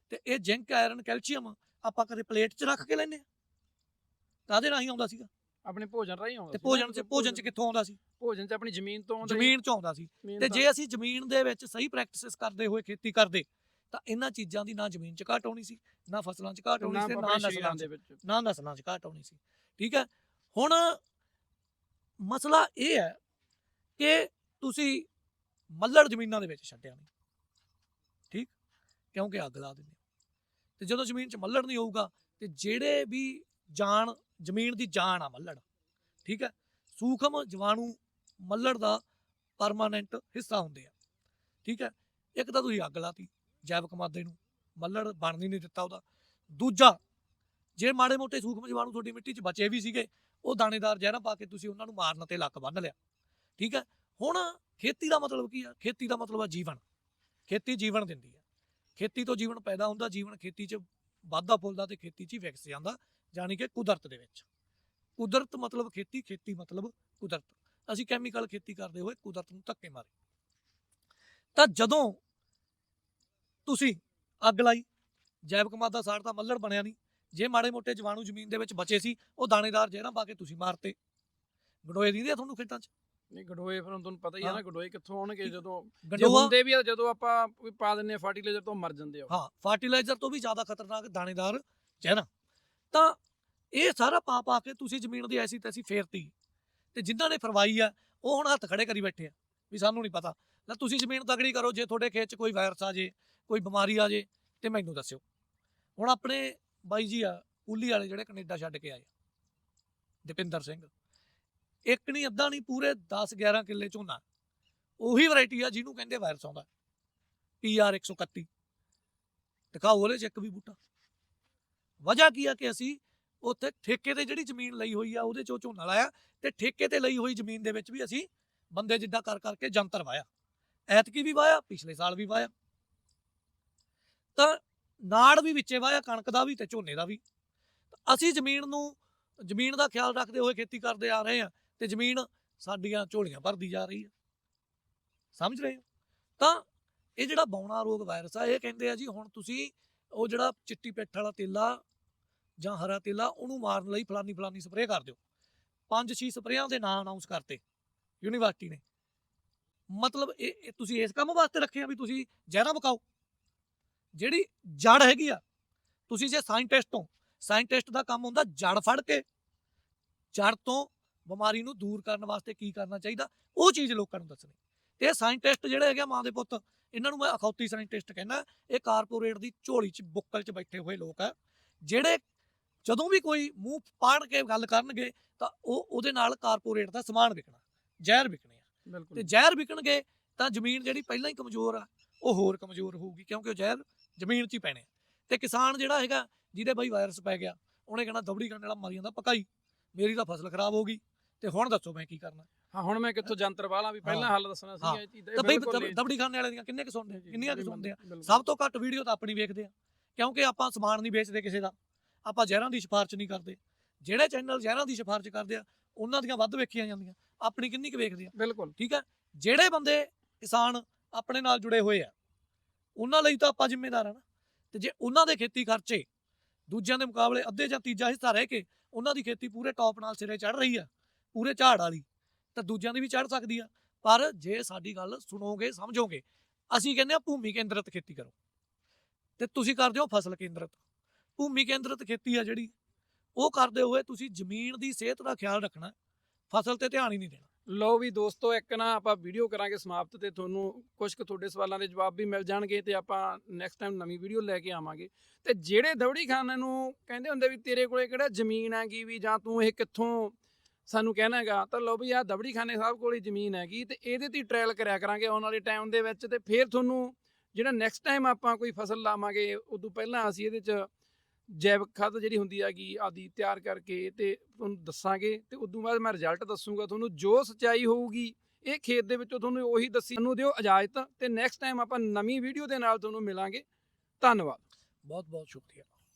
[SPEAKER 2] ਤੇ ਇਹ ਜ਼ਿੰਕ ਆਇਰਨ ਕੈਲਸ਼ੀਅਮ ਆਪਾਂ ਕਦੇ ਪਲੇਟ 'ਚ ਰੱਖ ਕੇ ਲੈਂਦੇ ਆ ਕਾਦੇ ਰਾਹੀਂ ਆਉਂਦਾ ਸੀਗਾ?
[SPEAKER 1] ਆਪਣੇ ਭੋਜਨ ਰਾਹੀਂ ਆਉਂਦਾ
[SPEAKER 2] ਤੇ ਭੋਜਨ 'ਚ ਭੋਜਨ 'ਚ ਕਿੱਥੋਂ ਆਉਂਦਾ ਸੀ?
[SPEAKER 1] ਭੋਜਨ 'ਚ ਆਪਣੀ ਜ਼ਮੀਨ ਤੋਂ ਆਉਂਦਾ।
[SPEAKER 2] ਜ਼ਮੀਨ 'ਚ ਆਉਂਦਾ ਸੀ। ਤੇ ਜੇ ਅਸੀਂ ਜ਼ਮੀਨ ਦੇ ਵਿੱਚ ਸਹੀ ਪ੍ਰੈਕਟਿਸਿਸ ਕਰਦੇ ਹੋਏ ਖੇਤੀ ਕਰਦੇ ਤਾਂ ਇਹਨਾਂ ਚੀਜ਼ਾਂ ਦੀ ਨਾ ਜ਼ਮੀਨ 'ਚ ਘਾਟ ਆਉਣੀ ਸੀ ਨਾ ਫਸਲਾਂ 'ਚ ਘਾਟ ਆਉਣੀ
[SPEAKER 1] ਨਾ
[SPEAKER 2] ਸੀ ਨਾ ਨਸਲਾਂ
[SPEAKER 1] ਦੇ ਵਿੱਚ।
[SPEAKER 2] ਨਾ ਨਸਲਾਂ 'ਚ ਘਾਟ ਆਉਣੀ ਸੀ। ਠੀਕ ਹੈ? ਹੁਣ ਮਸਲਾ ਇਹ ਹੈ ਕਿ ਤੁਸੀਂ ਮੱਲੜ ਜ਼ਮੀਨਾਂ ਦੇ ਵਿੱਚ ਛੱਡਿਆ ਨਹੀਂ। ਕਿਉਂਕਿ ਅੱਗ ਲਾ ਦਿੰਦੇ ਹੋ। ਤੇ ਜਦੋਂ ਜ਼ਮੀਨ 'ਚ ਮੱਲੜ ਨਹੀਂ ਹੋਊਗਾ, ਤੇ ਜਿਹੜੇ ਵੀ ਜਾਨ ਜ਼ਮੀਨ ਦੀ ਜਾਨ ਆ ਮੱਲੜ, ਠੀਕ ਹੈ? ਸੂਖਮ ਜੀਵਾਣੂ ਮੱਲੜ ਦਾ ਪਰਮਾਨੈਂਟ ਹਿੱਸਾ ਹੁੰਦੇ ਆ, ਠੀਕ ਹੈ? ਇੱਕ ਤਾਂ ਤੁਸੀਂ ਅੱਗ ਲਾਤੀ, ਜੈਵਿਕ ਮਾਦੇ ਨੂੰ, ਮੱਲੜ ਬਣਨ ਹੀ ਨਹੀਂ ਦਿੱਤਾ ਉਹਦਾ। ਦੂਜਾ, ਜੇ ਮਾੜੇ ਮੋਟੇ ਸੂਖਮ ਜੀਵਾਣੂ ਤੁਹਾਡੀ ਮਿੱਟੀ 'ਚ ਬਚੇ ਵੀ ਸੀਗੇ, ਉਹ ਦਾਣੇਦਾਰ ਜ਼ਹਿਰਾਂ ਪਾ ਕੇ ਤੁਸੀਂ ਉਹਨਾਂ ਨੂੰ ਮਾਰਨ ਤੇ ਲੱਕ ਬੰਨ ਲਿਆ, ਠੀਕ ਹੈ? ਹੁਣ ਖੇਤੀ ਦਾ ਮਤਲਬ ਕੀ ਆ? ਖੇਤੀ ਦਾ ਮਤਲਬ ਆ ਜੀਵਨ, ਖੇਤੀ ਜੀਵਨ ਦਿੰਦੀ ਹੈ ਖੇਤੀ ਤੋਂ ਜੀਵਨ ਪੈਦਾ ਹੁੰਦਾ, ਜੀਵਨ ਖੇਤੀ 'ਚ ਵਾਧਾ ਫੁੱਲਦਾ ਤੇ ਖੇਤੀ 'ਚ ਹੀ ਵਿਕਸ ਜਾਂਦਾ ਯਾਨੀ ਕਿ ਕੁਦਰਤ ਦੇ ਵਿੱਚ। ਕੁਦਰਤ ਮਤਲਬ ਖੇਤੀ ਖੇਤੀ ਮਤਲਬ ਕੁਦਰਤ। ਅਸੀਂ ਕੈਮੀਕਲ ਖੇਤੀ ਕਰਦੇ ਹੋਏ ਕੁਦਰਤ ਨੂੰ ਧੱਕੇ ਮਾਰੇ। ਤਾਂ ਜਦੋਂ ਤੁਸੀਂ ਅੱਗ ਲਾਈ, ਜੈਵਿਕ ਮਾਦਾ ਸਾੜ ਸਾੜਤਾ ਮੱਲੜ ਬਣਿਆ ਨਹੀਂ, ਜੇ ਮਾੜੇ ਮੋਟੇ ਜਵਾਣੂ ਜ਼ਮੀਨ ਦੇ ਵਿੱਚ ਬਚੇ ਸੀ, ਉਹ ਦਾਣੇਦਾਰ ਜ਼ਹਿਰਾਂ ਪਾ ਕੇ ਤੁਸੀਂ ਮਾਰਤੇ। ਗੰਡੋਏ ਦਿੰਦੇ ਆ ਤੁਹਾਨੂੰ ਖੇਤਾਂ 'ਚ।
[SPEAKER 1] ਨਹੀਂ ਗਡੋਏ ਫਿਰ ਹੁਣ ਤੁਹਾਨੂੰ ਪਤਾ ਹੀ ਹੈ
[SPEAKER 2] ਹਾਂ।
[SPEAKER 1] ਨਾ ਗਡੋਏ ਕਿੱਥੋਂ ਆਉਣਗੇ। ਜਦੋਂ ਜੇ
[SPEAKER 2] ਗੰਡੋਆ
[SPEAKER 1] ਹੁੰਦੇ ਵੀ ਆ ਜਦੋਂ ਆਪਾਂ ਕੋਈ ਪਾ ਦਿੰਨੇ ਆ ਫਰਟੀਲਾਈਜ਼ਰ ਤੋਂ ਮਰ ਜਾਂਦੇ ਆ ਉਹ।
[SPEAKER 2] ਹਾਂ ਫਰਟੀਲਾਈਜ਼ਰ ਤੋਂ ਵੀ ਜ਼ਿਆਦਾ ਖਤਰਨਾਕ ਦਾਣੇਦਾਰ ਜ਼ਹਿਰਾਂ ਤਾਂ ਇਹ ਸਾਰਾ ਪਾ ਪਾ ਕੇ ਤੁਸੀਂ ਜ਼ਮੀਨ ਦੀ ਐਸੀ ਤੈਸੀ ਫੇਰਤੀ ਤੇ ਜਿਨ੍ਹਾਂ ਨੇ ਫਰਵਾਈ ਆ ਉਹ ਹੁਣ ਹੱਥ ਖੜੇ ਕਰੀ ਬੈਠੇ ਆ ਵੀ ਸਾਨੂੰ ਨਹੀਂ ਪਤਾ ਲੈ ਤੁਸੀਂ ਜ਼ਮੀਨ ਤਗੜੀ ਕਰੋ ਜੇ ਤੁਹਾਡੇ ਖੇਤ 'ਚ ਕੋਈ ਵਾਇਰਸ ਆ ਜੇ ਕੋਈ ਬਿਮਾਰੀ ਆ ਜੇ ਤੇ ਮੈਨੂੰ ਦੱਸਿਓ ਹੁਣ ਆਪਣੇ ਬਾਈ ਜੀ ਆ ਕੁੱਲੀ ਵਾਲੇ ਜਿਹੜੇ ਕੈਨੇਡਾ ਛੱਡ ਕੇ ਆਏ ਦਪਿੰਦਰ ਸਿੰਘ ਇੱਕ ਨਹੀਂ, ਅੱਧਾ ਨਹੀਂ, ਪੂਰੇ 10 11 ਕਿੱਲੇ ਝੋਨਾ। ਉਹੀ ਵੈਰਾਈਟੀ ਆ ਜਿਹਨੂੰ ਕਹਿੰਦੇ ਵਾਇਰਸ ਆਉਂਦਾ। ਪੀਆਰ 131 ਦਿਖਾਓ ਉਹਦੇ ਚ ਇੱਕ ਵੀ ਬੂਟਾ। ਵਜ੍ਹਾ ਕੀ ਆ ਕਿ ਅਸੀਂ ਉੱਥੇ ਠੇਕੇ ਤੇ ਜਿਹੜੀ ਜ਼ਮੀਨ ਲਈ ਹੋਈ ਆ, ਉਹਦੇ ਚੋਂ ਝੋਨਾ ਲਾਇਆ ਤੇ ਠੇਕੇ ਤੇ ਲਈ ਹੋਈ ਜ਼ਮੀਨ ਦੇ ਵਿੱਚ ਵੀ ਅਸੀਂ ਬੰਦੇ ਜਿੱਦਾਂ ਕਰ, ਕਰਕੇ ਜੰਤਰ ਵਾਇਆ। ਐਤਕੀ ਵੀ ਵਾਇਆ, ਪਿਛਲੇ ਸਾਲ ਵੀ ਵਾਇਆ। ਤਾਂ ਨਾੜ ਵੀ ਵਿੱਚੇ ਵਾਇਆ, ਕਣਕ ਦਾ ਵੀ ਤੇ ਝੋਨੇ ਦਾ ਵੀ। ਅਸੀਂ ਜ਼ਮੀਨ ਨੂੰ, ਜ਼ਮੀਨ ਦਾ ਖਿਆਲ ਰੱਖਦੇ ਹੋਏ ਖੇਤੀ ਕਰਦੇ ਆ ਰਹੇ ਆ। ਤੇ ਜ਼ਮੀਨ ਸਾਡੀਆਂ ਝੋਲੀਆਂ ਭਰਦੀ ਜਾ ਰਹੀ ਆ ਸਮਝ ਰਹੇ ਹੋ? ਤਾਂ ਇਹ ਜਿਹੜਾ ਬੌਣਾ ਰੋਗ ਵਾਇਰਸ ਆ, ਇਹ ਕਹਿੰਦੇ ਆ ਜੀ ਹੁਣ ਤੁਸੀਂ ਉਹ ਜਿਹੜਾ ਚਿੱਟੀ ਪਿੱਠ ਵਾਲਾ ਤੇਲਾ ਜਾਂ ਹਰਾ ਤੇਲਾ, ਉਹਨੂੰ ਮਾਰਨ ਲਈ ਫਲਾਨੀ ਫਲਾਨੀ ਸਪਰੇਅ ਕਰ ਦਿਓ। ਪੰਜ ਛੇ ਸਪਰੇਆਂ ਦੇ ਨਾਂ ਅਨਾਉਂਸ ਕਰਤੇ ਯੂਨੀਵਰਸਿਟੀ ਨੇ। ਮਤਲਬ ਇਹ ਤੁਸੀਂ ਇਸ ਕੰਮ ਵਾਸਤੇ ਰੱਖੇ ਵੀ ਤੁਸੀਂ ਜ਼ਹਿਰਾਂ ਬਕਾਓ ਜਿਹੜੀ ਜੜ ਹੈਗੀ ਆ, ਤੁਸੀਂ ਜੇ ਸਾਇੰਟਿਸਟ ਹੋ ਸਾਇੰਟਿਸਟ ਦਾ ਕੰਮ ਹੁੰਦਾ ਜੜ ਫੜ ਕੇ ਜੜ ਤੋਂ ਬਿਮਾਰੀ ਨੂੰ ਦੂਰ ਕਰਨ ਵਾਸਤੇ ਕੀ ਕਰਨਾ ਚਾਹੀਦਾ ਉਹ ਚੀਜ਼ ਲੋਕਾਂ ਨੂੰ ਦੱਸਣੀ। ਤੇ ਇਹ ਸਾਇੰਟਿਸਟ ਜਿਹੜੇ ਹੈਗੇ ਮਾਂ ਦੇ ਪੁੱਤ ਇਹਨਾਂ ਨੂੰ ਮੈਂ ਅਖੌਤੀ ਸਾਇੰਟਿਸਟ ਕਹਿੰਦਾ ਇਹ ਕਾਰਪੋਰੇਟ ਦੀ ਝੋਲੀ 'ਚ ਬੁੱਕਲ 'ਚ ਬੈਠੇ ਹੋਏ ਲੋਕ ਆ ਜਿਹੜੇ ਜਦੋਂ ਵੀ ਕੋਈ ਮੂੰਹ ਪਾੜ ਕੇ ਗੱਲ ਕਰਨਗੇ ਤਾਂ ਉਹ ਉਹਦੇ ਨਾਲ ਕਾਰਪੋਰੇਟ ਦਾ ਸਮਾਨ ਵਿਕਣਾ ਜ਼ਹਿਰ ਵਿਕਣੇ ਆ। ਤੇ ਜ਼ਹਿਰ ਵਿਕਣਗੇ ਤਾਂ ਜ਼ਮੀਨ ਜਿਹੜੀ ਪਹਿਲਾਂ ਹੀ ਕਮਜ਼ੋਰ ਆ ਉਹ ਹੋਰ ਕਮਜ਼ੋਰ ਹੋਊਗੀ ਕਿਉਂਕਿ ਉਹ ਜ਼ਹਿਰ ਜ਼ਮੀਨ 'ਚ ਹੀ ਪੈਣੇ। ਤੇ ਕਿਸਾਨ ਜਿਹੜਾ ਹੈਗਾ ਜਿਹਦੇ ਬਈ ਵਾਇਰਸ ਪੈ ਗਿਆ ਉਹਨੇ ਕਹਿਣਾ ਦਬੜੀ ਕਰਨ ਵਾਲਾ ਮਰ ਜਾਂਦਾ ਪਕਾਈ ਮੇਰੀ ਤਾਂ ਫਸਲ ਖਰਾਬ ਹੋ ਗਈ। ਤੇ ਹੁਣ ਦੱਸੋ ਮੈਂ ਕੀ ਕਰਨਾ।
[SPEAKER 1] ਹਾਂ ਹੁਣ ਮੈਂ ਕਿੱਥੋਂ ਜੰਤਰ ਵਾਲਾ ਵੀ ਪਹਿਲਾਂ ਹੱਲ ਦੱਸਣਾ। ਸੀਗਾ ਇਹ ਚੀਜ਼ ਦਾ
[SPEAKER 2] ਤਾਂ ਬਈ ਦਬੜੀ ਖਾਣੇ ਵਾਲੇ ਦੀਆਂ ਕਿੰਨੇ ਕੁ ਸੁਣਦੇ ਆ?
[SPEAKER 1] ਜੀ,
[SPEAKER 2] ਕਿੰਨੀਆਂ ਕੁ ਸੁਣਦੇ ਆ। ਸਭ ਤੋਂ ਘੱਟ ਵੀਡੀਓ ਤਾਂ ਆਪਣੀ ਵੇਖਦੇ ਆ। ਕਿਉਂਕਿ ਆਪਾਂ ਸਮਾਨ ਨਹੀਂ ਵੇਚਦੇ ਕਿਸੇ ਦਾ। ਆਪਾਂ ਜ਼ਹਿਰਾਂ ਦੀ ਸਿਫਾਰਿਸ਼ ਨਹੀਂ ਕਰਦੇ। ਜਿਹੜੇ ਚੈਨਲ ਜ਼ਹਿਰਾਂ ਦੀ ਸਿਫਾਰਿਸ਼ ਕਰਦੇ ਆ ਉਹਨਾਂ ਦੀਆਂ ਵੱਧ ਵੇਖੀਆਂ ਜਾਂਦੀਆਂ। ਆਪਣੀ ਕਿੰਨੀ ਕੁ ਵੇਖਦੇ ਆ?
[SPEAKER 1] ਬਿਲਕੁਲ।
[SPEAKER 2] ਠੀਕ ਹੈ ਜਿਹੜੇ ਬੰਦੇ ਕਿਸਾਨ ਆਪਣੇ ਨਾਲ ਜੁੜੇ ਹੋਏ ਆ ਉਹਨਾਂ ਲਈ ਤਾਂ ਆਪਾਂ ਜ਼ਿੰਮੇਦਾਰ ਆ ਨਾ। ਤੇ ਜੇ ਉਹਨਾਂ ਦੇ ਖੇਤੀ ਖਰਚੇ ਦੂਜਿਆਂ ਦੇ ਮੁਕਾਬਲੇ ਅੱਧੇ ਜਾਂ ਤੀਜਾ ਹਿੱਸਾ ਰਹਿ ਕੇ ਉਹਨਾਂ ਦੀ ਖੇਤੀ ਪੂਰੇ ਟੌਪ ਨਾਲ ਸਿਰੇ ਚੜ ਰਹੀ ਆ ਪੂਰੇ ਝਾੜ ਵਾਲੀ, ਤਾਂ ਦੂਜਿਆਂ ਦੀ ਵੀ ਚੜ ਸਕਦੀ ਆ। ਪਰ ਜੇ ਸਾਡੀ ਗੱਲ ਸੁਣੋਗੇ, ਸਮਝੋਗੇ, ਅਸੀਂ ਕਹਿੰਦੇ ਆ ਭੂਮੀ ਕੇਂਦਰਿਤ ਖੇਤੀ ਕਰੋ। ਤੇ ਤੁਸੀਂ ਕਰਦੇ ਹੋ ਫਸਲ ਕੇਂਦਰਿਤ। ਭੂਮੀ ਕੇਂਦਰਿਤ ਖੇਤੀ ਆ ਜਿਹੜੀ, ਉਹ ਕਰਦੇ ਹੋਏ ਤੁਸੀਂ ਜ਼ਮੀਨ ਦੀ ਸਿਹਤ ਦਾ ਖਿਆਲ ਰੱਖਣਾ, ਫਸਲ ਤੇ ਧਿਆਨ ਹੀ ਨਹੀਂ ਦੇਣਾ।
[SPEAKER 1] ਲਓ ਵੀ ਦੋਸਤੋ, ਇੱਕ ਨਾ ਆਪਾਂ ਵੀਡੀਓ ਕਰਾਂਗੇ ਸਮਾਪਤ ਤੇ ਤੁਹਾਨੂੰ ਕੁਝ ਕੁ ਤੁਹਾਡੇ ਸਵਾਲਾਂ ਦੇ ਜਵਾਬ ਵੀ ਮਿਲ ਜਾਣਗੇ ਤੇ ਆਪਾਂ ਨੈਕਸਟ ਟਾਈਮ ਨਵੀਂ ਵੀਡੀਓ ਲੈ ਕੇ ਆਵਾਂਗੇ। ਤੇ ਜਿਹੜੇ ਦੌੜੀ ਖਾਨੇ ਨੂੰ ਕਹਿੰਦੇ ਹੁੰਦੇ ਵੀ ਤੇਰੇ ਕੋਲੇ ਕਿਹੜਾ ਜ਼ਮੀਨ ਹੈਗੀ ਵੀ ਜਾਂ ਤੂੰ ਇਹ ਕਿੱਥੋਂ ਸਾਨੂੰ ਕਹਿਣਾ ਹੈਗਾ, ਤਾਂ ਲਓ ਵੀ ਆਹ ਦਵੜੀ ਖਾਨੇ ਸਾਹਿਬ ਹੀ ਜ਼ਮੀਨ ਹੈਗੀ ਤੇ ਇਹਦੇ ਤੇ ਟ੍ਰਾਇਲ ਕਰਿਆ ਕਰਾਂਗੇ ਆਉਣ ਵਾਲੇ ਟਾਈਮ ਦੇ ਵਿੱਚ ਤੇ ਫਿਰ ਤੁਹਾਨੂੰ ਜਿਹੜਾ ਨੈਕਸਟ ਟਾਈਮ ਆਪਾਂ ਕੋਈ ਫਸਲ ਲਾਵਾਂਗੇ, ਉਦੋਂ ਪਹਿਲਾਂ ਅਸੀਂ ਇਹਦੇ 'ਚ ਜੈਵਿਕ ਖਾਦ ਜਿਹੜੀ ਹੁੰਦੀ ਹੈਗੀ ਆਦੀ ਤਿਆਰ ਕਰਕੇ ਤੇ ਤੁਹਾਨੂੰ ਦੱਸਾਂਗੇ ਤੇ ਉਦੋਂ ਬਾਅਦ ਮੈਂ ਰਿਜ਼ਲਟ ਦੱਸੂਗਾ ਤੁਹਾਨੂੰ, ਜੋ ਸਚਾਈ ਹੋਊਗੀ, ਇਹ ਖੇਤ ਦੇ ਵਿੱਚੋਂ ਤੁਹਾਨੂੰ ਉਹੀ ਦੱਸੀ ਤੁਹਾਨੂੰ ਦਿਓ ਇਜਾਜ਼ਤ ਤੇ ਨੈਕਸਟ ਟਾਈਮ ਆਪਾਂ ਨਵੀਂ ਵੀਡੀਓ ਦੇ ਨਾਲ ਤੁਹਾਨੂੰ ਮਿਲਾਂਗੇ, ਧੰਨਵਾਦ।
[SPEAKER 2] ਬਹੁਤ ਬਹੁਤ ਸ਼ੁਕਰੀਆ।